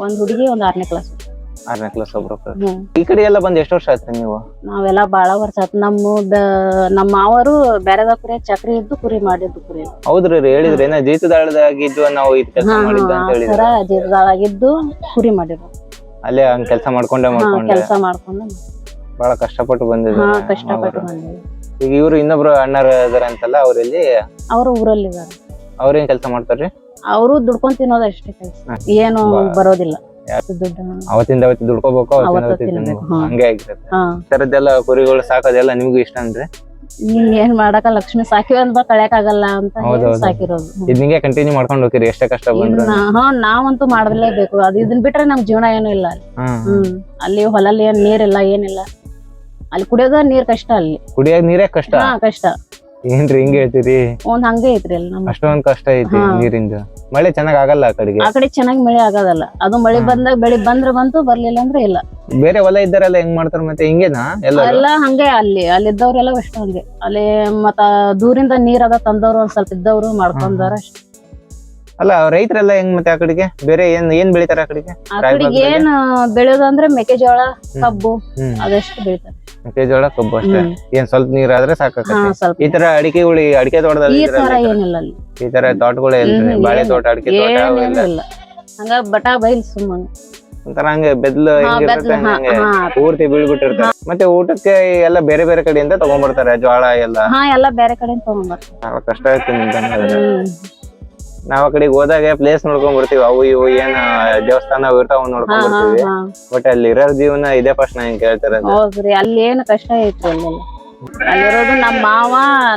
ಒಂದ್ ಹುಡುಗಿ ಒಂದ್ ಆರನೇ ಕ್ಲಾಸ್ ಆರನೇ ಕ್ಲಾಸ್ ಒಬ್ರು ಹ್ಮ್. ಈ ಕಡೆ ಎಲ್ಲ ಬಂದ್ ಎಷ್ಟು ವರ್ಷ ಆಯ್ತು ನೀವು? ನಾವೆಲ್ಲ ಬಾಳ ವರ್ಷ ಆಯ್ತು. ನಮ್ಮದ ನಮ್ಮ ಮಾವರು ಬೇರೆದ ಕುರಿ ಚಕ್ರಿ ಇದ್ದು ಕುರಿ ಮಾಡಿದ್ದು ಕುರಿ. ಹೌದ್ರಿ ಹೇಳಿದ್ರೆ ಹೇಳಿದ್ರಿ. ಏನೋ ಜೀತದಾಳದಾಗಿದ್ದು ನಾವು ಇದ್ ಕೆಲಸ ಹಾ ಮಾಡಿದ್ದ ಅಂತ ಹಾ ಹೇಳಿದ್ರಿ ತರ ಜೀತದಾಳಾಗಿದ್ದು ಕುರಿ ಮಾಡಿದ್ರು ಅಲ್ಲೇ ಹಂಗ್ ಕೆಲಸ ಮಾಡ್ಕೊಂಡೆ ಹಾ ಮಾಡ್ಕೊಂಡೆ. ಕೆಲಸ ಮಾಡ್ಕೊಂಡು. ಬಹಳ ಕಷ್ಟಪಟ್ಟು ಹಾ ಬಂದಿದ್ದಾರೆ ಕಷ್ಟಪಟ್ಟು ಬಂದಿವಿ ಈಗ ಇವ್ರು ಇನ್ನೊಬ್ರು ಅಣ್ಣರ ಇದಾರ ಅಂತಲ್ಲ ಅವ್ರಲ್ಲಿ? ಅವರು ಊರಲ್ಲಿದ್ದಾರೆ. ಅವ್ರೇನ್ ಕೆಲಸ ಮಾಡ್ತಾರ್ರಿ? ಅವರು ದುಡ್ಕೊಂಡ್ ತಿನ್ನೋದು ಅಷ್ಟೇ ಕೆಲಸ. ಹಾ. ಏನು ಬಾ- ಬರೋದಿಲ್ಲ. ದುಡ್ಡು. ಅವತ್ತಿಂದ ಅವತ್ತು ದುಡ್ಕೋಬೇಕು ಅವತ್ತಿಂದ ಅವತ್ತು ಅವತ್ತು ತಿನ್ಬೇಕು, ತಿನ್ಬೇಕು. ಹಾ. ಹಂಗೆ ಆಗಿರುತ್ತೆ. ಹಾ. ತರದ್ದೆಲ್ಲ ಕುರಿಗಳು ಸಾಕೋದೆಲ್ಲ ನಿಮ್ಗೂ ಇಷ್ಟ ಅಂದ್ರೆ? ಏನ್ ಮಾಡಕ ಲಕ್ಷ್ಮಿ ಸಾಕಿವಿ ಅಂತ ಕಳ್ಯಾಕ್ ಆಗಲ್ಲ ಅಂತ. ಸಾಕಿರೋದು. ಇದ್ ನಿಂಗೆ ಕಂಟಿನ್ಯೂ ಮಾಡ್ಕೊಂಡು ಹೋಗಿರಿ ಎಷ್ಟೇ ಕಷ್ಟ ಬಂದ್ರು. ಹಾ ನಾವಂತೂ ಮಾಡಲೇಬೇಕು. ಅದು ಇದನ್ ಬಿಟ್ರೆ ನಮ್ ಜೀವನ ಏನು ಇಲ್ಲ ಹ್ಮ್. ಅಲ್ಲಿ ಹೊಲಲ್ಲಿ ಏನ್ ನೀರಿಲ್ಲ ಏನಿಲ್ಲ. ಅಲ್ಲಿ ಕುಡಿಯೋದ ನೀರ್ ಕಷ್ಟ ಅಲ್ಲಿ. ಕುಡಿಯೋದ್ ನೀರೇ ಕಷ್ಟ. ಹಾ ಕಷ್ಟ. ಏನ್ರಿ ಹಿಂಗ್ ಹೇಳ್ತೀರಿ? ಒಂದ್ ಹಂಗೆ ಐತ್ರಿ ಅಲ್ಲಿ ನಮ್ಮ ಅಷ್ಟೊಂದ್ ಕಷ್ಟ ಐತಿ. ನೀರಿಂದ. ಮಳೆ ಚೆನ್ನಾಗ್ ಆಗಲ್ಲ ಆ ಕಡೆಗೆ? ಆ ಕಡೆ ಚೆನ್ನಾಗಿ ಮಳೆ ಆಗೋದಲ್ಲ ಅದು ಮಳೆ ಬಂದಾಗ ಬೆಳಿ ಬಂದ್ರೆ ಬಂತು ಬರ್ಲಿಲ್ಲ ಅಂದ್ರೆ ಇಲ್ಲ. ಬೇರೆ ಹೊಲ ಇದ್ದಾರಲ್ಲ ಹೆಂಗ್ ಮಾಡ್ತಾರ ಮತ್ತೆ ಹಿಂಗೇನಾ ಎಲ್ಲ ಎಲ್ಲ ಹಂಗೆ ಅಲ್ಲಿ ಅಲ್ಲಿದ್ದವ್ರೆಲ್ಲ ಅಷ್ಟು ಹಂಗೆ. ಅಲ್ಲಿ ಮತ್ತ ದೂರಿಂದ ನೀರ್ ಅದ ತಂದವ್ರು ಒಂದ್ ಸ್ವಲ್ಪ ಇದ್ದವ್ರು ಮಾಡ್ಕೊಂಡಾರ ಅಷ್ಟೇ. ಅಲ್ಲ ರೈತರೆಲ್ಲ ಹೆಂಗ್ ಮತ್ತೆ ಆ ಕಡೆಗೆ? ಬೇರೆ ಏನ್ ಏನ್ ಬೆಳಿತಾರ ಆ ಕಡೆಗೆ? ಆ? ಕಡೆಗೆ ಏನ್ ಬೆಳೆಯೋದಂದ್ರೆ ಮೆಕ್ಕೆಜೋಳ ಕಬ್ಬು ಅದಷ್ಟು ಬೆಳಿತಾರೆ. ಮೆಕ್ಕೆಜೋಳ ಕಬ್ಬು ಅಷ್ಟೇ. ಏನ್ ಸ್ವಲ್ಪ ನೀರ್ ಆದ್ರೆ ಹಾ ಸಾಕಾಗತ್ತೆ ಈ ತರ ಅಡಿಕೆ ಉಳಿ ಅಡಿಕೆ ತೋಟದಲ್ಲಿ ಈ ತರ ಏನಿಲ್ಲ ಅಲ್ಲಿ. ಈ ತರ ತೋಟಗಳು ಬಾಳೆ ತೋಟ ಅಡಿಕೆ ತೋಟ ಅವು ಇಲ್ಲ. ಹಂಗ ಬಟ ಬೈಲ್ ಸುಮ್ಮನೆ. ಒಂಥರ ಹಂಗೆ ಬೆದ್ಲು ಹೆಂಗಿರುತ್ತೆ ಬೆದ್ಲ ಹಾ ಹಂಗೆ ಹಾ. ಪೂರ್ತಿ ಬೀಳ್ಬಿಟ್ಟಿರ್ತಾರೆ ಮತ್ತೆ ಊಟಕ್ಕೆ ಎಲ್ಲ ಬೇರೆ ಬೇರೆ ಕಡೆಯಿಂದ ತಗೊಂಡ್ಬರ್ತಾರೆ ಜೋಳ ಎಲ್ಲ? ಹಾ ಎಲ್ಲ ಬೇರೆ ಕಡೆ ತಗೊಂಡ್ಬರ್ತಾರೆ. ಕಷ್ಟ ಆಯ್ತು ನಿಮ್ದು ಹಂಗಾದ್ರೆ. ಹ್ಮ್. ನಾವ್ ಆ ಕಡೆಗೆ ಹೋದಾಗ ಪ್ಲೇಸ್ ನೋಡ್ಕೊಂಡ್ ಬರ್ತೀವಿ. ಅವು ಇವು ಏನ್ ದೇವಸ್ಥಾನ ಇರ್ತಾವ ನೋಡ್ಕೊಂಡ್ ಬರ್ತೀವಿ. ಬಟ್ ಅಲ್ಲಿ ಇರೋ ಜೀವನ ಇದೇ ಫಸ್ಟ್ ಹೆಂಗ್ ಹಿಂಗ್ ಕೇಳ್ತಾರೆ ಹೌದ್ರಿ ಅಲ್ಲಿ ಏನು ಕಷ್ಟ ಐತ್ರಿ ಅಲ್ಲೆಲ್ಲ ಅಲ್ಲಿರೋದು ನಮ್ಮ ಮಾವ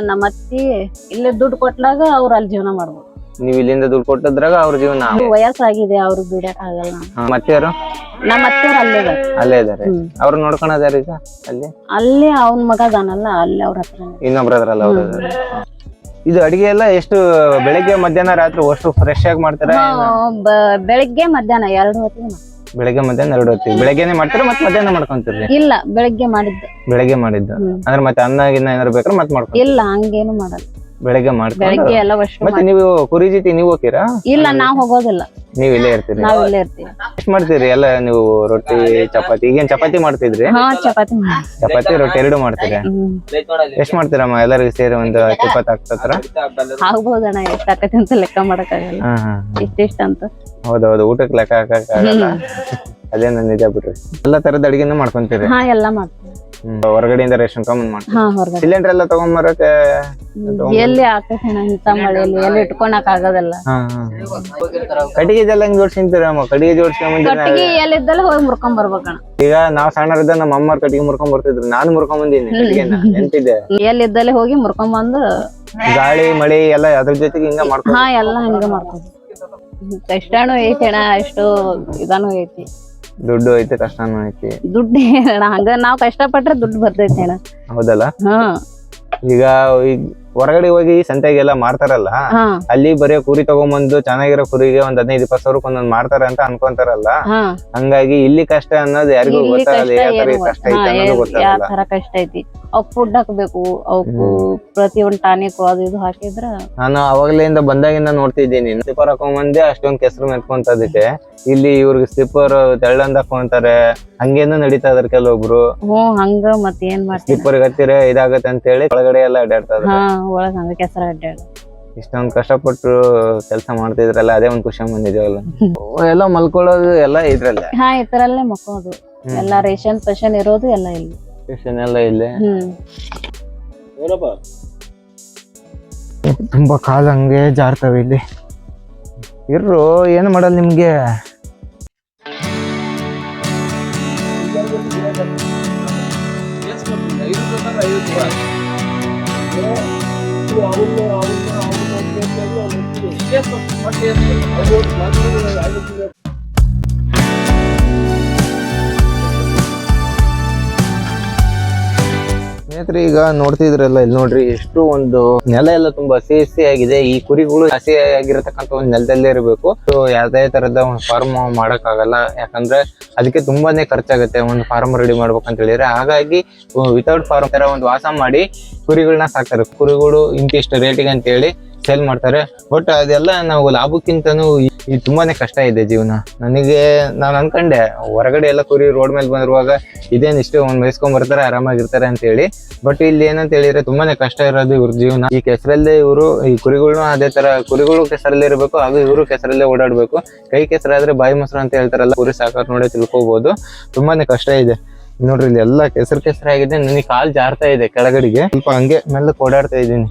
ನಮ್ಮ ಅತ್ತಿ ಇಲ್ಲಿ ದುಡ್ಡು ಕೊಟ್ಟಾಗ ಅವ್ರ ಅಲ್ಲಿ ಜೀವನ ಮಾಡ್ಬೋದು. ನೀವ್ ಇಲ್ಲಿಂದ ದುಡ್ಡು ಕೊಟ್ಟದ್ರಾಗ ಅವ್ರ ಜೀವನ. ವಯಸ್ಸಾಗಿದೆ ಅವ್ರು ಬಿಡಕ್ ಆಗಲ್ಲ. ಮತ್ತೆ ಯಾರು ನಮ್ಮ ಅತ್ತೆ ಅಲ್ಲೇ ಇದಾರೆ. ಅಲ್ಲೇ ಇದಾರೆ. ಅವ್ರು ನೋಡ್ಕೊಳದಾರ ಈಗ ಅಲ್ಲಿ? ಅಲ್ಲಿ ಅವನ್ ಮಗ ಅದಾನಲ್ಲ ಅಲ್ಲಿ ಅವ್ರ ಹತ್ರ ಇನ್ನೊಬ್ರ ಅದ್ರಲ್ಲ ಅಲ್ಲ ಇದಾರೆ. ಇದು ಅಡಿಗೆ ಎಲ್ಲ ಎಷ್ಟು ಬೆಳಿಗ್ಗೆ ಮಧ್ಯಾಹ್ನ ರಾತ್ರಿ ಅಷ್ಟು ಫ್ರೆಶ್ ಆಗಿ ಮಾಡ್ತಾರೆ ಬೆಳಿಗ್ಗೆ ಮಧ್ಯಾಹ್ನ ಎರಡು ಹೊತ್ತಿಗೆ ಬೆಳಗ್ಗೆ ಮಧ್ಯಾಹ್ನ ಎರಡು ಹೊತ್ತಿಗೆ. ಬೆಳಗ್ಗೆನೆ ಮಾಡ್ತಾರೆ ಮತ್ತೆ ಮಧ್ಯಾಹ್ನ ಮಾಡ್ಕೊಂತೀರಿ? ಇಲ್ಲ ಬೆಳಿಗ್ಗೆ ಮಾಡಿದ್ದು. ಬೆಳಗ್ಗೆ ಮಾಡಿದ್ದು. ಅಂದ್ರೆ ಮತ್ತೆ ಅನ್ನ ಗಿನ್ನ ಏನಾರು ಬೇಕಾದ್ರೆ ಮತ್ತೆ ಮಾಡ್ಕೊ ಇಲ್ಲ ಹಂಗೇನು ಮಾಡಲ್ಲ. ಬೆಳಗ್ಗೆ ಮಾಡ್ಕೊಂಡು ಬೆಳಿಗ್ಗೆ ಎಲ್ಲ ಅಷ್ಟು ಮತ್ತೆ ನೀವು ಕುರಿ ಜೊತೆ ನೀವು ಹೋಗ್ತೀರಾ? ಇಲ್ಲ ನಾವ್ ಹೋಗೋದಿಲ್ಲ. ನೀವ್ ಇಲ್ಲೇ ಇರ್ತೀರಿ. ನಾವ್ ಇಲ್ಲೇ ಇರ್ತೀವಿ. ಎಷ್ಟ್ ಮಾಡ್ತೀರಿ? ಎಲ್ಲ ನೀವು ರೊಟ್ಟಿ ಚಪಾತಿ. ಈಗೇನ್ ಚಪಾತಿ ಮಾಡ್ತಿದ್ರಿ? ಹಾ ಚಪಾತಿ ಮಾಡಿ ಚಪಾತಿ ರೊಟ್ಟಿ ಎರಡು ಮಾಡ್ತೀರಿ? ಎಷ್ಟ್ ಮಾಡ್ತೀರಮ್ಮ? ಎಲ್ಲರಿಗೂ ಸೇರಿ ಒಂದು ಇಪ್ಪತ್ತು ಆಗ್ತತ್ರ ಆಗ್ಬೋದಣ್ಣ ಎಷ್ಟ್ ಆಕತಿ ಅಂತ ಲೆಕ್ಕ ಮಾಡಕ್ಕಾಗಲ್ಲ. ಹಾ ಹಾ ಇಷ್ಟಿಷ್ಟ ಅಂತ. ಹೌದೌದು ಊಟಕ್ಕೆ ಲೆಕ್ಕ ಹಾಕಕ್ಕಾಗಲ್ಲ. ಅದೇ ನನ್ನ ನಿಜ ಬಿಡ್ರಿ. ಎಲ್ಲಾ ತರದ ಅಡಿಗೆನೂ ಮಾಡ್ಕೊಂತೀರಿ? ಹಾ ಎಲ್ಲ ಮಾಡ್ತೀವಿ. ಹೊರಗಡೆಯಿಂದ ರೇಷನ್ ತಗೊಂಡ್ ಮಾಡ್ತೀವಿ ಹೊರಗಡೆ. ಸಿಲಿಂಡರ್ ಎಲ್ಲ ತಗೊಂಬರಕ್ಕೆ ಎಲ್ಲಿ ಆಗ್ತೈತೆ ಇಂಥ ಮಳೆಯಲ್ಲಿ? ಎಲ್ಲಿ ಇಟ್ಕೊಳಕ್ ಆಗೋದಿಲ್ಲ ಹಾ, ಹಾ. ಕಟ್ಟಿಗೆ ಇದೆಲ್ಲ ಹೆಂಗ್ ಜೋಡ್ಸಿಂತೀರಮ್ಮ ಕಟ್ಟಿಗೆ ಎಲ್ಲಿದ್ದಲ್ಲ ಹೋಗಿ ಮುರ್ಕೊಂಡ್ ಬರ್ಬೇಕಣ ಈಗ ನಾವ್ ಸಣ್ಣರಿದ್ದ ನಮ್ಮ ಅಮ್ಮರ್ ಕಟ್ಟಿಗೆ ಮುರ್ಕೊಂಡ್ ಬರ್ತಿದ್ರು. ನಾನು ಮುರ್ಕೊಂಡ್ ಬಂದೀನಿ ಕಟ್ಟಿಗೆನ. ನೆನ್ಪಿದೆ ಎಲ್ಲಿದ್ದಲ್ಲೇ ಹೋಗಿ ಮುರ್ಕೊಂಡ್ ಬಂದು ಗಾಳಿ ಮಳಿ ಎಲ್ಲ ಅದ್ರ ಜೊತೆಗೆ ಹಿಂಗ ಮಾಡ್ಕೊಂಡು ಹಾ ಎಲ್ಲ ಹಂಗ ಮಾಡ್ಕೊಂಡು ಕಷ್ಟನೂ ಐತಿ ಅಣ್ಣ ಎಷ್ಟು ಇದಾನು ಐತಿ. ದುಡ್ಡು ಐತೆ ಕಷ್ಟನೂ ಐತಿ ದುಡ್ಡು ಅಣ್ಣ ಹಂಗ ನಾವ್ ಕಷ್ಟಪಟ್ರೆ ದುಡ್ಡು ಬರ್ತೈತಿ ಅಣ್ಣ. ಹೌದಲ್ಲ? ಹಾ. ಈಗ ಈಗ ಹೊರಗಡೆ ಹೋಗಿ ಸಂತೆಗೆಲ್ಲ ಮಾರ್ತಾರಲ್ಲ ಹಾ. ಅಲ್ಲಿ ಬರೀ ಕುರಿ ತಗೊಂಬಂದು ಚೆನ್ನಾಗಿರೋ ಕುರಿಗೆ ಒಂದ್ ಹದಿನೈದು ಇಪ್ಪತ್ತು ಸಾವಿರಕ್ಕೆ ಒಂದೊಂದ್ ಮಾರ್ತಾರೆ ಅಂತ ಅನ್ಕೊಂತಾರಲ್ಲ. ಹಂಗಾಗಿ ಇಲ್ಲಿ ಕಷ್ಟ ಅನ್ನೋದು ಯಾರಿಗೂ ಗೊತ್ತಾಗಲ್ಲ ಕಷ್ಟ ಯಾವ ತರ ಕಷ್ಟ ಐತೆ ಅನ್ನೋದು ಗೊತ್ತಾಗಲ್ಲ. ತರ ಕಷ್ಟ ಐತಿ? ಅವ್ ಫುಡ್ ಹಾಕ್ಬೇಕು ಅವಕ್ಕೂ ಟಾನಿಕ್ ಅದು ಇದು ಹಾಕಿದ್ರ? ನಾನು ಅವಾಗ್ಲಿಂದ ಬಂದಾಗಿಂದ ನೋಡ್ತಿದ್ದೀನಿ. ಸ್ಲಿಪ್ಪರ್ ಹಾಕೊಂಬಂದೆ ಅಷ್ಟೊಂದ್ ಕೆಸರು ಮೆತ್ಕೊಂತದಕ್ಕೆ ಇಲ್ಲಿ ಇವ್ರಿಗೆ ಸ್ಲಿಪ್ಪರ್ ತೆಳ್ಳಂದ ಹಾಕೊಂತಾರೆ ಹಂಗೇನು ನಡೀತಾ ಇದಾರೆ ಕೆಲವೊಬ್ರು. ಹಂಗ ಮತ್ತೇನ್ ಏನ್ ಮಾಡ್ತೀನಿ ಸ್ಲಿಪ್ಪರ್ ಹತ್ತಿರ ಇದಾಗತ್ತೆ ಅಂತ ಹೇಳಿ ಒಳಗಡೆ ಎಲ್ಲ ಅಡ್ಡಾಡ್ತಾ ಇದಾರೆ. ಹಾ. ಒಳಗ್ ಹಂಗ ಕೆಸರ ಅಡ್ಡಾಡ ಇಷ್ಟೊಂದು ಕಷ್ಟಪಟ್ಟು ಕೆಲಸ ಮಾಡ್ತಿದ್ರಲ್ಲ ಅದೇ ಒಂದು ಖುಷಿ ಬಂದಿದ್ವಲ್ಲ [LAUGHS] ಎಲ್ಲ ಮಲ್ಕೊಳ್ಳೋದು ಎಲ್ಲ ಇದ್ರಲ್ಲ? ಹಾ ಈ ತರ ಅಲ್ಲೇ ಮಕ್ಕೋದು ಎಲ್ಲ ರೇಷನ್ ಪೇಷನ್ ಇರೋದು ಎಲ್ಲ ಇಲ್ಲಿ. ಸ್ಟೇಷನ್ ಎಲ್ಲ ಇಲ್ಲೇ? ಹ್ಮ್. ತುಂಬಾ ಕಾಲ ಹಂಗೆ ಜಾರ್ತವೆ ಇಲ್ಲಿ. ಇರ್ರು ಏನು ಮಾಡಲ್ಲ ನಿಮ್ಗೆ? ಅವನ್ನ ಅವನ್ನ ಅವನ್ನ ಎಷ್ಟೇ ಪಟ್ಟು ಸ್ನೇಹಿತರೆ, ಈಗ ನೋಡ್ತಿದ್ರಲ್ಲ ಇಲ್ಲಿ ನೋಡ್ರಿ, ಎಷ್ಟು ಒಂದು ನೆಲ ಎಲ್ಲ ತುಂಬಾ ಹಸಿ ಆಗಿದೆ. ಈ ಕುರಿಗಳು ಹಸಿ ಆಗಿರತಕ್ಕಂತ ಒಂದು ನೆಲದಲ್ಲೇ ಇರಬೇಕು. ಸೊ ಯಾವ್ದೇ ತರದ ಒಂದು ಫಾರ್ಮ್ ಮಾಡಕ್ ಆಗಲ್ಲ ಯಾಕಂದ್ರೆ ಅದಕ್ಕೆ ತುಂಬಾನೇ ಖರ್ಚಾಗುತ್ತೆ ಒಂದು ಫಾರ್ಮ್ ರೆಡಿ ಮಾಡ್ಬೇಕಂತ ಹೇಳಿದ್ರೆ. ಹಾಗಾಗಿ ವಿತೌಟ್ ಫಾರ್ಮ್ ತರ ಒಂದು ವಾಸ ಮಾಡಿ ಕುರಿಗಳನ್ನ ಸಾಕ್ತಾರೆ. ಕುರಿಗಳು ಇಂತಿಷ್ಟು ರೇಟಿಗೆ ಅಂತ ಹೇಳಿ ಸೇಲ್ ಮಾಡ್ತಾರೆ. ಬಟ್ ಅದೆಲ್ಲ ನಾವು ಲಾಭಕ್ಕಿಂತನೂ ಈ- ತುಂಬಾನೇ ಕಷ್ಟ ಇದೆ ಜೀವನ. ನನಗೆ, ನಾನು ಅನ್ಕೊಂಡೆ, ಹೊರಗಡೆ ಎಲ್ಲ ಕುರಿ ರೋಡ್ ಮೇಲೆ ಬಂದಿರುವಾಗ ಇದೇನ್ ಇಷ್ಟು ಒಂದ್ ಮೇಯ್ಸ್ಕೊಂಡ್ ಬರ್ತಾರೆ, ಆರಾಮಾಗಿರ್ತಾರೆ ಅಂತ ಹೇಳಿ ಬಟ್ ಇಲ್ಲಿ ಏನಂತ ಹೇಳಿದ್ರೆ ತುಂಬಾನೇ ಕಷ್ಟ ಇರೋದು ಇವ್ರ ಜೀವನ. ಈ ಕೆಸರಲ್ಲೇ ಇವರು, ಈ ಕುರಿಗಳನ್ನ ಅದೇ ತರ, ಕುರಿಗಳು ಕೆಸರಲ್ಲೇ ಇರಬೇಕು ಹಾಗೂ ಇವರು ಕೆಸರಲ್ಲೇ ಓಡಾಡ್ಬೇಕು. ಕೈ ಕೆಸರಾದ್ರೆ ಬಾಯಿ ಮೊಸರು ಅಂತ ಹೇಳ್ತಾರಲ್ಲ, ಕುರಿ ಸಾಕಾರ ನೋಡಿ ತಿಳ್ಕೊಬಹುದು ತುಂಬಾನೇ ಕಷ್ಟ ಇದೆ. ನೋಡ್ರಿ, ಇಲ್ಲಿ ಎಲ್ಲ ಕೆಸರು ಕೆಸರಾಗಿದೆ, ನನಗೆ ಕಾಲ್ ಜಾರ್ತಾ ಇದೆ ಕೆಳಗಡೆಗೆ. ಸ್ವಲ್ಪ ಹಂಗೆ ಮೇಲೆ ಓಡಾಡ್ತಾ ಇದ್ದೀನಿ.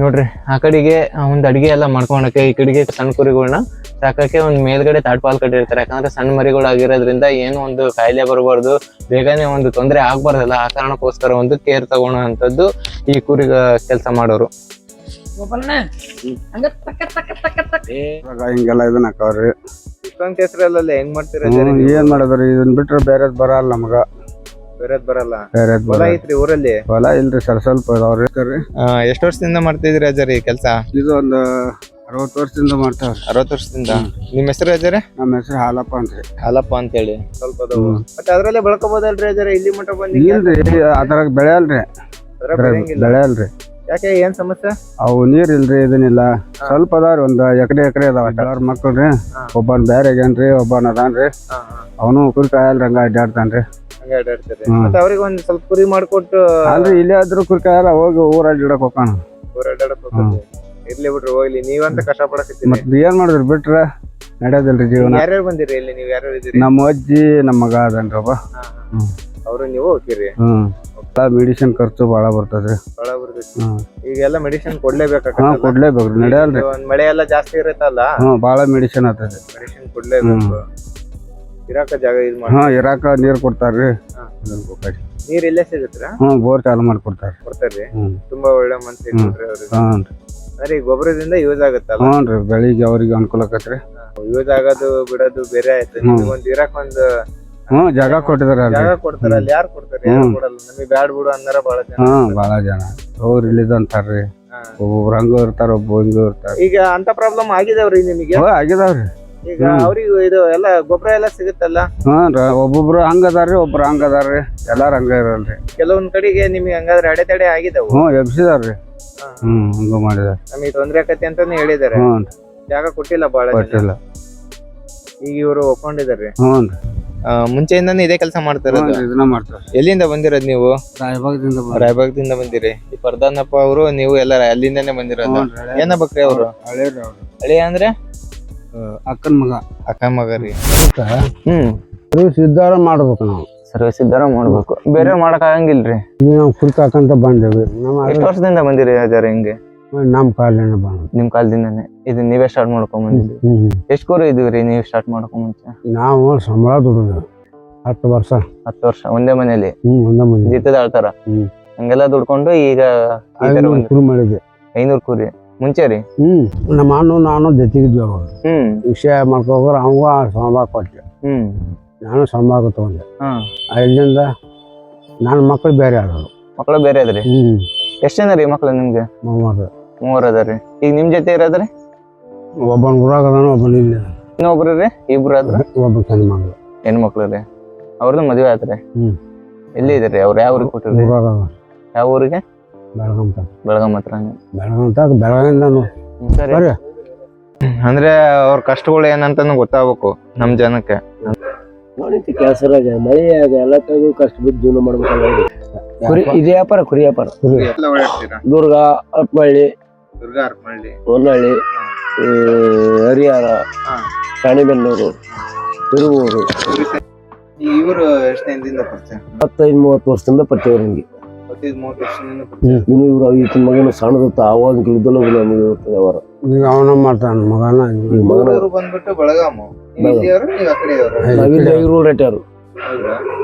ನೋಡ್ರಿ ಆ ಕಡೆಗೆ ಒಂದು ಅಡಿಗೆ ಎಲ್ಲ ಮಾಡ್ಕೊಳಕ್ಕೆ ಈ ಕಡೆಗೆ ಸಣ್ಣ ಕುರಿಗಳನ್ನ ಸಾಕಕ್ಕೆ ಒಂದ್ ಮೇಲ್ಗಡೆ ತಾಟ್ಪಾಲ್ ಕಟ್ಟಿರ್ತಾರೆ. ಯಾಕಂದ್ರೆ ಸಣ್ಣ ಮರಿಗಳು ಆಗಿರೋದ್ರಿಂದ ಏನು ಒಂದು ಕಾಯಿಲೆ ಬರಬಾರ್ದು ಬೇಗನೆ ಒಂದು ತೊಂದರೆ ಆಗ್ಬಾರ್ದಲ್ಲ ಆ ಕಾರಣಕ್ಕೋಸ್ಕರ ಒಂದು ಕೇರ್ ತಗೊಳ್ಳೋ ಅಂತದ್ದು ಈ ಕುರಿಗ ಕೆಲಸ ಮಾಡೋರು. ಹಿಂಗೆಲ್ಲ ಇದನ್ನ ಹಾಕವ್ರಿ ಇಷ್ಟೊಂದ್ ಹೆಸರಲ್ಲ ಹೆಂಗ್ ಮಾಡ್ತೀರ ಏನ್ ಮಾಡಿದ್ರಿ? ಇದನ್ನ ಬಿಟ್ರೆ ಬೇರೆ ಬರಲ್ಲ ನಮಗ. ಬೇರೆದ್ ಬರಲ್ಲ. ಬೇರೆದ್ ಹೊಲ ಬರಲ್ಲ. ಐತ್ರಿ ಊರಲ್ಲಿ? ಹೊಲ ಇಲ್ರಿ ಸರ್ ಸ್ವಲ್ಪ. ಎಷ್ಟು ವರ್ಷದಿಂದ ಮಾಡ್ತಿದ್ರಿ ಅಜ್ಜರಿ ಕೆಲಸ? ಇದು ಒಂದು ಅರವತ್ತು ವರ್ಷದಿಂದ ಮಾಡ್ತಾವ್ರಿ. ಅರವತ್ತು ವರ್ಷದಿಂದ? ನಿಮ್ಮ ಹೆಸರು ಅಜ್ಜರ? ನಮ್ಮ ಹೆಸರು ಹಾಲಪ್ಪ ಅಂತ್ರಿ ಹಾಲಪ್ಪ ಅಂತ ಹೇಳಿ ಸ್ವಲ್ಪ. ಮತ್ತೆ ಅದ್ರಲ್ಲೇ ಬೆಳ್ಕೋಬಹುದಲ್ರಿ ಅಜ್ಜರ ಇಲ್ಲಿ ಮಟ್ಟ ಬಂದಿ ಇಲ್ರಿ ಅದ್ರಾಗ ಬೆಳೆಯಲ್ರಿ. ಅದ್ರಾಗ ಬೆಳೆಯಲ್ರಿ. ಯಾಕೆ ಏನ್ ಸಮಸ್ಯೆ? ಅವು ನೀರ್ ಇಲ್ರಿ ಇದನ್ನಿಲ್ಲ. ಸ್ವಲ್ಪ ಅದಾರ ಒಂದ್ ಎಕರೆ ಎಕರೆ ಅದಾವ. ಎಲ್ಲಾರ ಮಕ್ಕಳ್ರಿ ಒಬ್ಬನ್ ಬ್ಯಾರೆ ಆಗ್ಯಾನ್ರಿ ಒಬ್ಬನ್ ಅದಾನ್ರಿ. ಅವನು ಕುರಿ ಕಾಯಲ್ರಿ ಹಂಗ ಅಡ್ಡಾಡ್ತಾನ್ರಿ. ಮತ್ತೆ ಅವ್ರಿಗೆ ಒಂದ್ ಸ್ವಲ್ಪ ಕುರಿ ಮಾಡ್ಕೊಟ್ಟು ಅಲ್ರಿ ಇಲ್ಲೇ ಆದ್ರೂ ಕುರಿ ಕಾಯಲ್ಲ ಹೋಗಿ ಊರ ಅಡ್ಡಾಡಕ್ ಹೋಗಾನ ಊರ ಅಡ್ಡಾಡಕ್. ಇರ್ಲಿ ಬಿಡ್ರಿ ಹೋಗ್ಲಿ. ನೀವಂತ ಕಷ್ಟ ಪಡಕತ್ತೀರಿ ಮತ್ ಏನ್ ಮಾಡಿದ್ರಿ ಬಿಟ್ರ ನಡೆಯೋದಿಲ್ರಿ ಜೀವನ. ಯಾರ್ಯಾರು ಬಂದಿರಿ ಇಲ್ಲಿ ನೀವ್ ಯಾರ್ಯಾರು ಇದ್ದೀರಿ? ನಮ್ಮ ಅಜ್ಜಿ ನಮ್ಮ ಮಗ ಅದನ್ರಿ ಒಬ್ಬ. ಅವ್ರು ನೀವು ಹೋಗ್ತೀರಿ? ಹ್ಮ್. ಮೆಡಿಸಿನ್ ಖರ್ಚು ಬಹಳ ಬರ್ತೈತಿ. ಹ್ಮ್ ಈಗೆಲ್ಲ ಮೆಡಿಸಿನ್ ಹಾ ಕೊಡ್ಲೇಬೇಕಾಗತ್ತಲ್ಲ ಕೊಡ್ಲೇಬೇಕ್ರಿ ನಡೆಯಲ್ರಿ. ಒಂದ್ ಮಳೆ ಎಲ್ಲ ಜಾಸ್ತಿ ಇರುತ್ತಲ್ಲ ಹ್ಮ್ ಬಾಳ ಮೆಡಿಸಿನ್ ಆಗ್ತದೆ ಮೆಡಿಸಿನ್ ಕೊಡ್ಲೇಬೇಕು. ಇರಾಕ ಜಾಗ ಇದ್ ಮಾಡಿ ಹಾ ಇರಾಕ ನೀರ್ ಕೊಡ್ತಾರ್ರಿ. ಹಾ. ನೀರ್ ಇಲ್ಲೇ ಸಿಗತ್ರ ಹ್ಮ್ ಬೋರ್ ಚಾಲು ಮಾಡಿ ಕೊಡ್ತಾರ್ರಿ? ಕೊಡ್ತಾರ್ರಿ ತುಂಬಾ ಒಳ್ಳೆ ಮನ್ಸು. ಇಟ್ಬಿಟ್ರಿ ಅವ್ರಿಗೆ. ಹ್ಞೂ ಅಂದ್ರೆ ಈ ಗೊಬ್ಬರದಿಂದ ಯೂಸ್ ಆಗುತ್ತಲ್ಲ? ಹ್ಞೂ ರೀ ಬೆಳಿಗ್ಗೆ ಅವ್ರಿಗೆ ಅನುಕೂಲ ಆಕತ್ರಿ. ಯೂಸ್ ಆಗೋದು ಬಿಡೋದು ಬೇರೆ ಆಯ್ತು. ಹ್ಮ್. ಇರಕ ಇರಾಕ್ ಒಂದು ಹ್ಞೂ ಜಾಗ ಕೊಟ್ಟಿದಾರ ಜಾಗ ಕೊಡ್ತಾರ ಅಲ್ಲಿ ಯಾರು ಕೊಡ್ತಾರೆ? ಯಾರು ಕೊಡಲ್ಲ. ನಮಗೆ ಬ್ಯಾಡ್ ಬಿಡು ಅಂದಾರ ಬಹಳ ಜನ ಹಾ ಭಾಳ ಜನ. ಅವ್ರ ಇಲ್ಲಿದ್ ಅಂತಾರ್ರಿ. ಒಬ್ಬೊಬ್ರು ಹಂಗೂ ಇರ್ತಾರ ಒಬ್ಬ ಹಿಂಗೂ ಇರ್ತಾರ. ಈಗ ಅಂತ ಪ್ರಾಬ್ಲಮ್ ಆಗಿದಾವ್ರಿ ನಿಮಗೆ? ಹೋ ಆಗಿದಾವ್ರಿ. ಈಗ ಅವ್ರಿಗೂ ಇದು ಎಲ್ಲ ಗೊಬ್ಬರ ಎಲ್ಲ ಸಿಗುತ್ತಲ್ಲ? ಹ್ಮ್ ಒಬ್ಬೊಬ್ರು ಹಂಗ ಅದಾರ್ರಿ ಒಬ್ರು ಹಂಗ ಅದಾರ್ರಿ. ಎಲ್ಲಾರು ಹಂಗ ಇರಲ್ರಿ. ಕೆಲವೊಂದ್ ಕಡೆಗೆ ನಿಮ್ಗೆ ಹಂಗಾದ್ರೆ ಅಡೆತಡೆ ಆಗಿದಾವು. ಹ್ಮ್ ಎಬ್ಸಿದಾರ್ರಿ. ಹ್ಮ್ ಹಂಗ ಮಾಡಿದಾರ. ನಮಗೆ ತೊಂದ್ರೆ ಆಕತಿ ಅಂತಾನೆ ಹೇಳಿದಾರೆ. ಹ್ಞೂ ಜಾಗ ಕೊಟ್ಟಿಲ್ಲ ಬಹಳ ಕೊಟ್ಟಿಲ್ಲ. ಈಗ ಇವರು ಒಪ್ಕೊಂಡಿದಾರ್ರಿ. ಹ್ಞೂ ಮುಂಚೆಯಿಂದಾನು ಇದೇ ಕೆಲಸ ಮಾಡ್ತಿರೋದು ಇದನ್ನ ಮಾಡ್ತಾರ ಎಲ್ಲಿಂದ ಬಂದಿರೋದು ನೀವು? ರಾಯಬಾಗದಿಂದ ರಾಯಬಾಗದಿಂದ ಬಂದಿರಿ. ಈ ಪರ್ದಾನಪ್ಪ ಅವರು ನೀವು ಎಲ್ಲ ಅಲ್ಲಿಂದಾನೇ ಬಂದಿರೋದು. ಅವರು. ಹಳೆಯ ಅವ್ರು. ಹಳಿ ಅಂದ್ರೆ? ಅಕ್ಕನ ಮಗ. ಅಕ್ಕನ ಮಗ ರೀ. ಹ್ಮ್. ಸಿದ್ಧಾರ ಮಾಡ್ಬೇಕು ನಾವು. ಸರ್ವಿಸ್ ಇದ್ದಾರ ಮಾಡ್ಬೇಕು. ಬೇರೆ ಮಾಡಕ್ ಆಗಂಗಿಲ್ರಿ. ನಾವು ನಾವು ಕುರ್ಕಾಕಂತ ಬಂದೇವಿ ಎಷ್ಟು ವರ್ಷದಿಂದ ಬಂದಿರಿ ಅಜಾರ ಹಿಂಗೆ? ನಮ್ಮ ಕಾಲಿನ ಬಂದ ನಿಮ್ ಕಾಲದಿಂದಾನೆ. ಇದು ನೀವೇ ಸ್ಟಾರ್ಟ್ ಮಾಡ್ಕೊಂಡ್ ಬಂದಿದ್ರಿ ಎಷ್ಟು ಕೂರು ಇದೀವ್ರಿ ನೀವು ಸ್ಟಾರ್ಟ್ ಮಾಡ್ಕೊಂಡ್ ಮುಂಚೆ? ನಾವು ಸಂಬಳ ದುಡಿದು ಹತ್ತು ವರ್ಷ. ಹತ್ತು ವರ್ಷ ಒಂದೇ ಮನೇಲಿ ಹ್ಮ್ ಒಂದೇ ಮನೆ ಜೀತದ ಆಳ್ತಾರ? ಹ್ಮ್. ಹಂಗೆಲ್ಲ ದುಡ್ಕೊಂಡು ಈಗ ಈ ತರ ಐನೂರು ಕುರಿ ಮಾಡಿದ್ದೆ ಐನೂರು ಕೂರಿ. ಮುಂಚೆ ರೀ? ಹ್ಮ್. ನಮ್ಮ ಅಣ್ಣ ನಾನು ಜೊತೆಗಿದ್ವಿ ಅವಾಗ. ಹ್ಮ್. ವಿಷಯ ಮಾಡ್ಕೋಗ್ರ ಅವಂಗ ಸಂಬಳ ಕೊಟ್ಟೆ ಹ್ಮ್. ನಾನು ಸಂಬಳ ತಗೊಂಡೆ. ಹಾ. ಅಲ್ಲಿಂದ ನನ್ನ ಮಕ್ಕಳು ಬೇರೆ ಆದರು ಮಕ್ಳು ಬೇರೆ ಅದ್ರಿ ಹ್ಮ್. ಎಷ್ಟ್ ಜನ ರೀ ಮಕ್ಳು ನಿಮ್ಗೆ? ಮೂವರು ಮೂವರ್ ಅದಾರಿ ಈಗ ನಿಮ್ ಜೊತೆ ಇರೋದ್ರಿ? ಒಬ್ಬನ್ ಊರಾಗ ಅದಾನ ಒಬ್ಬನ ಇಲ್ಲಿ ಇನ್ನೊಬ್ರು ರೀ? ಇಬ್ರು ಆದ್ರ? ಒಬ್ಬ ಹೆಣ್ಮಕ್ಳು ಮಗಳು ಹೆಣ್ಮಕ್ಳು ರೀ. ಅವ್ರದ್ದು ಮದ್ವೆ ಆತ್ರಿ. ಹ್ಮ್. ಎಲ್ಲಿ ಇದ್ರಿ ಅವ್ರು ಯಾವ ಊರಿಗೆ ಕೊಟ್ಟಿರಿ ಊರಾಗ ಯಾವ ಊರಿಗೆ? ಬೆಳಗಾಂ ತಕ ಬೆಳಗಾಂ ಹತ್ರ. ಬೆಳಗಾಂ ತಕ ಬೆಳಗಾವಿಂದ ಸರಿ. ಬರ್ರಿ. ಅಂದ್ರೆ ಅವ್ರ ಕಷ್ಟಗಳು ಏನಂತಾನು ಗೊತ್ತಾಗ್ಬೇಕು ನಮ್ ಜನಕ್ಕೆ. ನೋಡಿತಿ ಕೆಲಸರಾಗ ಮಳೆಯಾಗ ಎಲ್ಲ ತೆಗೆದು ಕಷ್ಟ ಬಿದ್ದು ಜೀವನ ಮಾಡ್ಬೇಕಲ್ಲ. ಕುರಿ ಇದೇ ವ್ಯಾಪಾರ ಕುರಿ ವ್ಯಾಪಾರ. ದುರ್ಗ ಅಪ್ಪಳ್ಳಿ ಹೊನ್ನಳ್ಳಿ ಈ, ಹರಿಹರ ರಾಣಿಬೆನ್ನೂರು ತಿರುವೂರು. ಇವರು ಎಷ್ಟನೇದಿಂದ ಪರಿಚಯ ಹತ್ತೈದು ಮೂವತ್ತು ವರ್ಷದಿಂದ ಪರಿಚಯ ನಂಗೆ. ಮೂವತ್ತು ವರ್ಷದಿಂದ ಇನ್ನು ಇವ್ರು ಈತನ ಮಗನ ಸಣ್ಣದತ್ತ ಅವಾಗ ಇದ್ದಲ್ಲ ನಮಗೆ ಈಗ ಅವನ ಮಾಡ್ತಾನ ಮಗನ ಈ ಮಗನ ಬಂದ್ಬಿಟ್ಟು ಬೆಳಗಾಮು. ಬೆಳಗಾಂ. ಇಲ್ಲಿಯವರು ನೀವು ಆ ಕಡೆ ನಾವಿಲ್ಲಿ ಇವ್ರು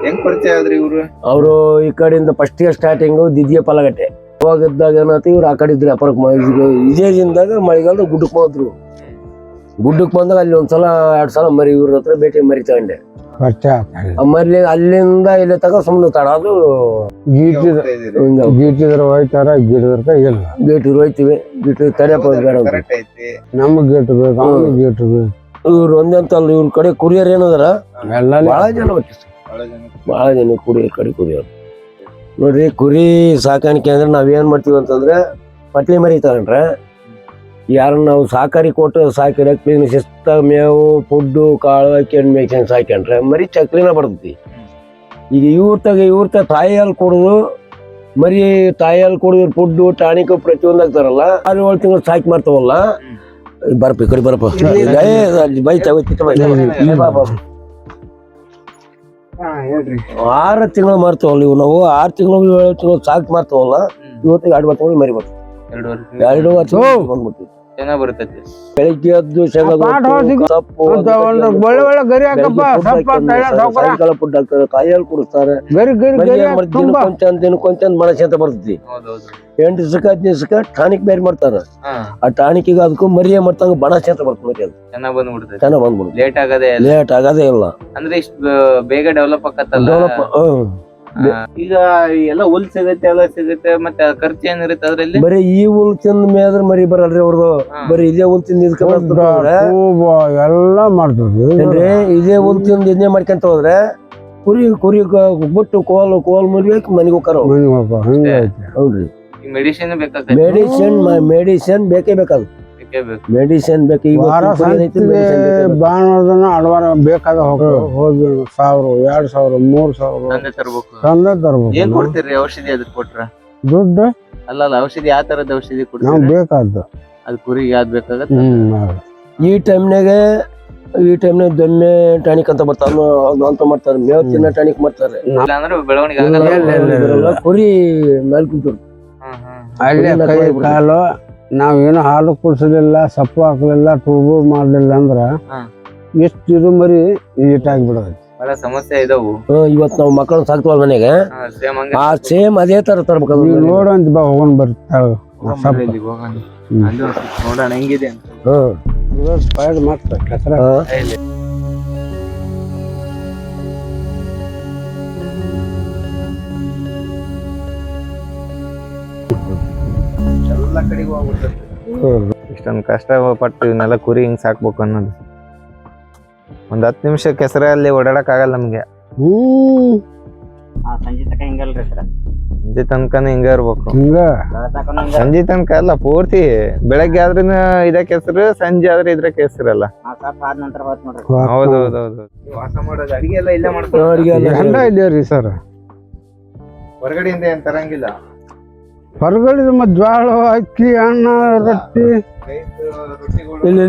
ಹೆಂಗ್ ಪರಿಚಯ ಆದ್ರಿ ಇವ್ರು? ಅವರು ಈ ಕಡೆಯಿಂದ ಫಸ್ಟಿಗೆ ಸ್ಟಾರ್ಟಿಂಗು ದಿದ್ಯ ಪಲಗಟ್ಟೆ ಅವಾಗ ಇದ್ದಾಗ ಏನಾಯ್ತು ಇವ್ರು ಆ ಕಡೆ ಇದ್ರೆ ಅಪರಕ್ಕೆ ಇದೇದಿಂದಾಗ ಮಳೆಗಾಲದ ಗುಡ್ಡಕ್ಕೆ ಬಂದ್ರು. ಗುಡ್ಡಕ್ಕೆ ಬಂದಾಗ ಅಲ್ಲಿ ಒಂದ್ಸಲ ಎರಡು ಸಲ ಮರಿ ಇವ್ರ ಹತ್ರ ಭೇಟಿ ಮರಿ ತಗೊಂಡೆ. ಮರಿ ಅಲ್ಲಿಂದ ಇಲ್ಲಿ ತಗ ಸುಮ್ಮನೆ ತಡ ಅದು ಗೀಟಿದ ಗೀಟಿದ್ರ ಹೋಯ್ತಾರ ಗಿಡದ್ರ ಇಲ್ಲ. ಗೇಟ್ ಹೋಯ್ತಿವಿ. ಗೇಟ್ ತಡೆಯಪ್ಪ ಬೇಡ ಅಂತ. ಐತಿ. ನಮಗ್ ಗೇಟ್ ಬೇಕು ಅವ್ನಿಗೆ ಗೇಟ್ ಬೇಕು. ಇವ್ರು ಒಂದಂತಲ್ಲ ಇವ್ರ ಕಡೆ ಕುರಿಯರ್ ಏನದಾರ? ಬಹಳ ಜನ ಬಹಳ ಜನ. ಕುರಿಯರ್ ಕಡೆ ಕುರಿಯರ್. ನೋಡ್ರಿ ಕುರಿ ಸಾಕಾಣಿಕೆ ಅಂದ್ರೆ ನಾವೇನು ಮಾಡ್ತೀವಿ ಅಂತಂದ್ರೆ ಪಟ್ಲಿ ಮರಿ ತಗೊಂಡ್ರೆ ಯಾರನ್ನ ನಾವು ಸಾಕಾರಿ ಕೊಟ್ಟು ಸಾಕಿರ ಕ್ಲೀನ್ ಶಿಸ್ತ ಮೇವು ಫುಡ್ಡು ಕಾಳು ಹಾಕ್ಯಂಡ್ ಮೇಯ್ಕೊಂಡು ಸಾಕ್ಯಂಡ್ರೆ ಮರಿ ಚಕ್ಲಿನ ಬರ್ತೈತಿ ಈಗ ಇವ್ರ ತಗ ಇವ್ರ ತ ತಾಯಿ ಹಾಲು ಕೊಡೋದು ಮರಿ ತಾಯಿ ಹಾಲು ಕೊಡೋದು ಫುಡ್ಡು ಟಾನಿಕ್ ಪ್ರತಿಯೊಂದು ಹಾಕ್ತಾರಲ್ಲ ಆರು ಏಳು ತಿಂಗಳು ಸಾಕಿ ಮಾಡ್ತಾವಲ್ಲ ಬರಪ್ಪ ಈ ಕಡೆ ಬರಪ್ಪ ಬೈ. ಆರು ತಿಂಗಳು ಮಾರ್ತೇವಲ್ಲ ಇವು ನಾವು ಆರು ತಿಂಗಳು ಏಳು ತಿಂಗಳು ಸಾಕು ಮಾರ್ತಾವಲ್ಲ ಇವತ್ತಿಗೆ ಎರಡು ತಿಂಗಳು ಮರಿ ಬರ್ತದೆ ಎರಡು ವರ್ಷ. ಎರಡು ವರ್ಷ ಬಂದ್ಬಿಡ್ತೀವಿ. ಚೆನ್ನಾಗ್ ಬರ್ತೈತಿ ಬೆಳಿಗ್ಗೆ ಎದ್ದು ಸೊಪ್ಪು ಒಳ್ಳೆ ಒಳ್ಳೆ ಗರಿ ಹಾಕಪ್ಪ ಸಪ್ಪ ತಳ ಸಾಯಂಕಾಲ ಫುಡ್ ಹಾಕ್ತಾರೆ ಕಾಯಲ್ಲಿ ಕುಡಿಸ್ತಾರೆ. ಗರಿ ದಿನಕ್ಕೊಂಚಂದ್ ಮರಿ ಗರಿ ಏನ್ ಮಾಡ್ತೀವಿ? ತುಂಬಾ ದಿನಕ್ಕೊಂಚ ದಿನಕ್ಕೊಂಚ ಮನಸ್ಸು ಅಂತ ಬರ್ತೈತಿ. ಎಂಟು ದಿವಸಕ್ಕ ಹತ್ತು ದಿವಸಕ್ಕ ಟಾನಿಕ್ ಬೇರೆ ಮಾಡ್ತಾರ. ಆ ಟಾನಿಕ್ಗೆ ಅದಕ್ಕೂ ಮರಿಯ ಮಾಡ್ತಂಗ ಬಣಸಿ ಅಂತ ಬರ್ತದೆ ಮರಿ ಅದು ಚೆನ್ನಾಗ್ ಬಂದ್ಬಿಡ್ತೈತಿ. ಚೆನ್ನಾಗ್ ಬಂದ್ಬಿಡುತ್ತೆ. ಲೇಟ್ ಆಗದೆ ಲೇಟ್ ಆಗೋದೇ ಇಲ್ಲ. ಅಂದ್ರೆ ಇಷ್ಟು ಬೇಗ ಡೆವಲಪ್ ಆಗತ್ತಲ್ಲ? ಡೆವಲಪ್ ಈಗ ಎಲ್ಲ ಹುಲ್ ಸಿಗತ್ತೆ ಎಲ್ಲ ಸಿಗುತ್ತೆ ಮತ್ತೆ ಖರ್ಚು ಏನಿರುತ್ತೆ ಅದ್ರಲ್ಲಿ? ಬರೀ ಈ ಹುಲ್ ತಿಂದ ಮೇದ್ರ ಮರಿ ಬರಲ್ರಿ ಅವ್ರದ್ದು. ಬರೀ ಇದೇ ಹುಲ್ ತಿಂದ ಎಲ್ಲ ಮಾಡ್ತದೆ ಏನ್ರಿ ಇದೇ ಹುಲ್ ತಿಂದ ಇದನ್ನೇ ಮಾಡ್ಕೊಂತ ಹೋದ್ರೆ ಕುರಿ ಕುರಿ ಬಿಟ್ಟು ಕೋಲ್ ಕೋಲ್ ಮುರಿಬೇಕು ಮನೆಗೆ ಹೋಗ್ತಾರ ಹೌದ್ರಿ. ಮೆಡಿಸಿನ್ ಬೇಕಾಗ್ತೈತಿ. ಮೆಡಿಸಿನ್ ಮೆಡಿಸಿನ್ ಬೇಕೇ ಬೇಕದು ಬೇಕೇ ಬೇಕು ಮೆಡಿಸಿನ್ ಬೇಕು. ಇವತ್ತು ವಾರ ಸಂತಿಗೆ. ಅಡವಾರ ಬೇಕಾದ ಹೋಗಿ ಸಾವಿರ ಎರಡ್ ಸಾವಿರ ಮೂರ್ ಸಾವಿರ. ತಂದೆ ತರ್ಬೇಕು. ತಂದೆ ಏನ್ ಕೊಡ್ತೀರಿ ಔಷಧಿ ಅದಕ್ಕೆ ಕೊಟ್ರ? ದುಡ್ಡು? ಅಲ್ಲ ಅಲ್ಲ ಔಷಧಿ ಯಾವ ತರದ ಔಷಧಿ ಬೇಕಾದ ಕೊಡ್ತೀರಿ ಬೇಕಾದ್ದು. ಅದು ಕುರಿಗೆ ಯಾವ್ದು ಬೇಕಾಗತ್ತೆ. ಈ ಟೈಮ್ನಾಗ ಈ ಟೈಮ್ನಾಗ ದೊಮ್ಮೆ ಟಾನಿಕ್ ಅಂತ ಬರ್ತಾವ. ಅದು ಅಂತ ಮಾಡ್ತಾರೆ. ಮೇವ್ ತಿನ್ನ ಟಾನಿಕ್ ಮಾಡ್ತಾರೆ. ಕುರಿ ಮೇಲೆ. ಅಲ್ಲೇ ಕೈ. ಕಾಲು ನಾವೇನು ಹಾಲು ಕುಡಿಸಲಿಲ್ಲ ಸಪ್ಪು ಹಾಕಲಿಲ್ಲ ಟೂಬು ಮಾಡಲಿಲ್ಲ ಅಂದ್ರೆ. ಎಷ್ಟು ಇರು ಮರಿ ಈಟಾಗ್ಬಿಡೋದು ಬಹಳ ಸಮಸ್ಯೆ ಇದಾವು. ಇವತ್ತು ನಾವು ಮಕ್ಕಳನ್ನ ಸಾಕ್ತವಲ್ಲ ಮನೆಗೆ. ಆ ಸೇಮ್ ಅದೇ ತರ ತರ್ಬೇಕು ನೀವು. ನೋಡಂತ ಬಾ ಹೋಗೋಣ ಬರ್ತಾವ ನೋಡೋಣ ಹೆಂಗಿದೆ ಅಂತ. ಹ್ಮ್. ಸ್ಪೈಡ್ ಮಾಡ್ತಾರೆ ಕೆಸರ ಎಲ್ಲ ಕಡೆಗೂ ಹೋಗ್ಬಿಡ್ತದೆ. ಇಷ್ಟೊಂದು ಕಷ್ಟ ಪಟ್ಟು ಇವನ್ನೆಲ್ಲ ಕುರಿ ಹಿಂಗ್ ಸಾಕ್ಬೇಕು ಅನ್ನೋದು. ಒಂದ್ ಹತ್ತು ನಿಮಿಷ ಕೆಸರಲ್ಲಿ ಓಡಾಡಕ್ ಆಗಲ್ಲ ನಮ್ಗೆ ಸಂಜೆ ತನಕ ಹಿಂಗಲ್ರಿ ಸರ್. ಸಂಜೆ ತನಕನೂ ಹಿಂಗ ಇರ್ಬೇಕು. ಹಿಂಗ? ಸಂಜೆ ತನಕ ಅಲ್ಲ ಪೂರ್ತಿ ಬೆಳಗ್ಗೆ ಆದ್ರೂ ಇದೇ ಕೆಸರು ಸಂಜೆ ಆದ್ರೆ ಇದ್ರ ಕೆಸರಲ್ಲ. ಆದ ನಂತರ ಹೋತ್ ನೋಡ್ರಿ. ಹೌದೌದೌದು ವಾಸ ಮಾಡೋದು ಅಡಿಗೆ ಎಲ್ಲ ಇಲ್ಲೇ ಎಲ್ಲ ರೀ ಸರ್. ಹೊರಗಡೆಯಿಂದ ಏನ್ ತರಂಗಿಲ್ಲ. ಹೊರಗಡೆ ಮತ್ತೆ ಜ್ವಾಳ ಅಕ್ಕಿ ಅನ್ನ ರೊಟ್ಟಿ. ಇಲ್ಲಿ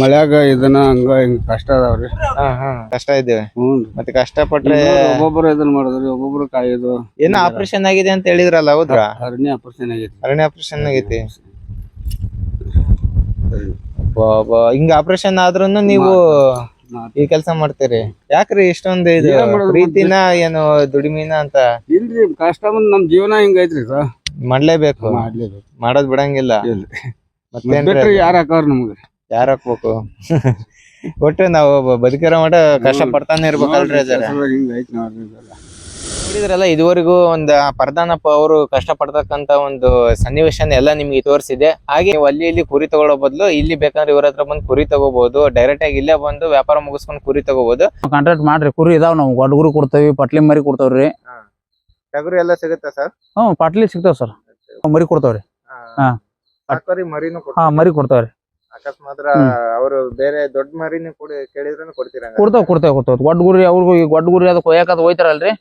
ಮಳ್ಯಾಗ ಇದನ್ನ ಹಂಗ ಹಿಂಗ ಕಷ್ಟ ಅದಾವ್ರಿ ಹಾ ಹಾ. ಕಷ್ಟ ಇದ್ದೇವೆ. ಮತ್ತೆ ಮತ್ತೆ ಕಷ್ಟಪಟ್ರೆ ಒಬ್ಬೊಬ್ರು ಇದನ್ನ ಮಾಡಿದ್ರಿ ಒಬ್ಬೊಬ್ರು ಕಾಯೋದು. ಏನೋ ಆಪರೇಷನ್ ಆಗಿದೆ ಅಂತ ಹೇಳಿದ್ರಲ್ಲ ಹೌದ್ರಾ? ಅರಣ್ಯ ಆಪರೇಷನ್ ಆಗೈತಿ. ಅರಣ್ಯ ಆಪರೇಷನ್ ಆಗೈತಿ. ಬಾಬಾ ಹಿಂಗ ಆಪರೇಷನ್ ಆದ್ರೂ ನೀವು ಈ ಕೆಲಸ ಮಾಡ್ತೀರಿ. ಯಾಕ್ರಿ ಇಷ್ಟೊಂದು ಇದು ಪ್ರೀತಿನ ಏನು ದುಡಿಮಿನ ಅಂತ? ಇಲ್ರಿ ಕಷ್ಟ ಬಂದ್ ನಮ್ ಜೀವನ ಹಿಂಗೈತ್ರಿ ಸರ್. ಮಾಡ್ಲೇಬೇಕು. ಮಾಡ್ಲೇಬೇಕು. ಮಾಡೋದ್ ಬಿಡಂಗಿಲ್ಲ. ಇಲ್ಲ. ಮತ್ತೇನ್ರಿ ಬಿಟ್ರೆ ಯಾರು ಹಾಕವ್ರ ನಮ್ಗೆ? ಯಾರ್ ಹಾಕ್ಬೇಕು? ಒಟ್ಟು ನಾವು ಬ- ಬದುಕಿರೋ ಮಟ ಕಷ್ಟ ಪಡ್ತಾನೆ ಇರ್ಬೇಕಲ್ರಿ ಅಜ್ಜಾರ ಹಿಂಗೈತಿ ನೋಡ್ರಿ ಇದೆಲ್ಲ. ನೋಡಿದ್ರಲ್ಲ ಇದುವರೆಗೂ ಒಂದ್ ಪರ್ದಾನಪ್ಪ ಅವರು ಕಷ್ಟ ಪಡ್ತಕ್ಕಂತ ಒಂದು ಸನ್ನಿವೇಶನ ಎಲ್ಲ ನಿಮ್ಗೆ ತೋರಿಸಿದೆ. ಹಾಗೆ ನೀವು ಅಲ್ಲಿ ಇಲ್ಲಿ ಕುರಿ ತಗೊಳ್ಳೋ ಬದಲು ಇಲ್ಲಿ ಬೇಕಂದ್ರೆ ಇವ್ರ ಹತ್ರ ಬಂದು ಕುರಿ ತಗೋಬಹುದು ಡೈರೆಕ್ಟ್ ಆಗಿ ಇಲ್ಲೇ ಬಂದು ವ್ಯಾಪಾರ ಮುಗಿಸ್ಕೊಂಡು ಕುರಿ ತಗೋಬಹುದು ಕಾಂಟ್ರಾಕ್ಟ್ ಮಾಡ್ರಿ ಕುರಿ ಇದಾವ್ ನಾವು. ಗೊಡ್ಗುರಿ ಕೊಡ್ತೇವಿ ಪಟ್ಲಿ ಮರಿ ಕೊಡ್ತಾವ್ರಿ. ಟಗರು ಎಲ್ಲ ಸಿಗುತ್ತಾ ಸರ್? ಹ್ಞೂ ಪಾಟ್ಲಿ ಸಿಗ್ತಾವ ಸರ್. ಮರಿ ಕೊಡ್ತಾವ್ರಿ. ಹಾ. ಸಾಕೋರಿ ಮರಿನೂ ಹಾ ಮರಿ ಕೊಡ್ತಾವ್ರಿ. ಅಕಸ್ಮಾತ್ ಹ್ಮ್. ಅವರು ಬೇರೆ ದೊಡ್ಡ ಮರಿನು ಕೂಡ ಕೇಳಿದ್ರು ಕೊಡ್ತೀರಾ ಕೊಡ್ತಾವ ಕೊಡ್ತಾವ ಕೊಡ್ತಾವ. ಗೊಡ್ಡ ಗುರಿ ಅವ್ರಿಗೂ ಈ ಗೊಡ್ಡ ಗುರಿ ಅದು ಕೊಯ್ಯಾಕ ಅದು ಹೋಯ್ತಾರಲ್ರಿ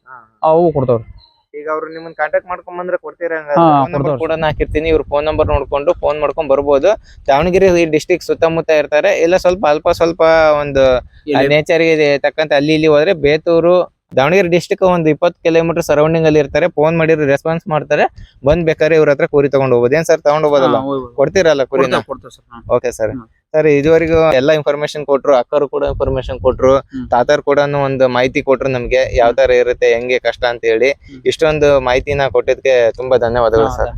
ಅವು ಕೊಡ್ತಾವ್ರಿ. ಈಗ ಅವ್ರು ನಿಮ್ಮನ್ನ ಕಾಂಟ್ಯಾಕ್ಟ್ ಮಾಡ್ಕೊಂಡ್ ಬಂದ್ರೆ ಕೊಡ್ತೀರಾ ಹಾ, ಫೋನ್ ಕೂಡ ಹಾಕಿರ್ತೀನಿ ಇವ್ರ ಫೋನ್ ನಂಬರ್ ನೋಡ್ಕೊಂಡು ಫೋನ್ ಮಾಡ್ಕೊಂಡ್ ಬರ್ಬೋದು. ದಾವಣಗೆರೆ ಈ ಡಿಸ್ಟಿಕ್ ಸುತ್ತಮುತ್ತ ಇರ್ತಾರೆ. ಇಲ್ಲ ಸ್ವಲ್ಪ ಅಲ್ಪ ಸ್ವಲ್ಪ ಒಂದು ನೇಚರ್ಗೆ ತಕ್ಕಂತೆ ಅಲ್ಲಿ ಇಲ್ಲಿ ಹೋದ್ರೆ ಬೇತೂರು ದಾವಣಗೆರೆ ಡಿಸ್ಟಿಕ್ ಒಂದು ಇಪ್ಪತ್ತು ಕಿಲೋಮೀಟರ್ ಸರೌಂಡಿಂಗ್ ಅಲ್ಲಿ ಇರ್ತಾರೆ. ಫೋನ್ ಮಾಡಿದ್ರೆ ರೆಸ್ಪಾನ್ಸ್ ಮಾಡ್ತಾರೆ. ಬಂದ್ ಬೇಕಾದ್ರೆ ಇವ್ರ ಹತ್ರ ಕುರಿ ತಗೊಂಡ್ ಹೋಗ್ಬೋದು. ಏನ್ ಸರ್ ತಗೊಂಡ್ ಹೋಗೋದಲ್ಲ? ಕೊಡ್ತೀರಲ್ಲ ಕುರಿನ? Okay sir. ಸರ್. ಇದುವರೆಗೂ ಎಲ್ಲ ಇನ್ಫಾರ್ಮೇಶನ್ ಕೊಟ್ರು ಅಕ್ಕರು ಕೂಡ ಇನ್ಫಾರ್ಮೇಶನ್ ಕೊಟ್ರು ತಾತಾರು ಕೂಡ ಒಂದು ಮಾಹಿತಿ ಕೊಟ್ರು ನಮ್ಗೆ. ಯಾವ ತರ ಇರುತ್ತೆ ಹೆಂಗೆ ಕಷ್ಟ ಅಂತ ಹೇಳಿ. ಇಷ್ಟೊಂದು ಮಾಹಿತಿನ ಕೊಟ್ಟಿದ್ಕೆ ತುಂಬಾ ಧನ್ಯವಾದಗಳು ಸರ್.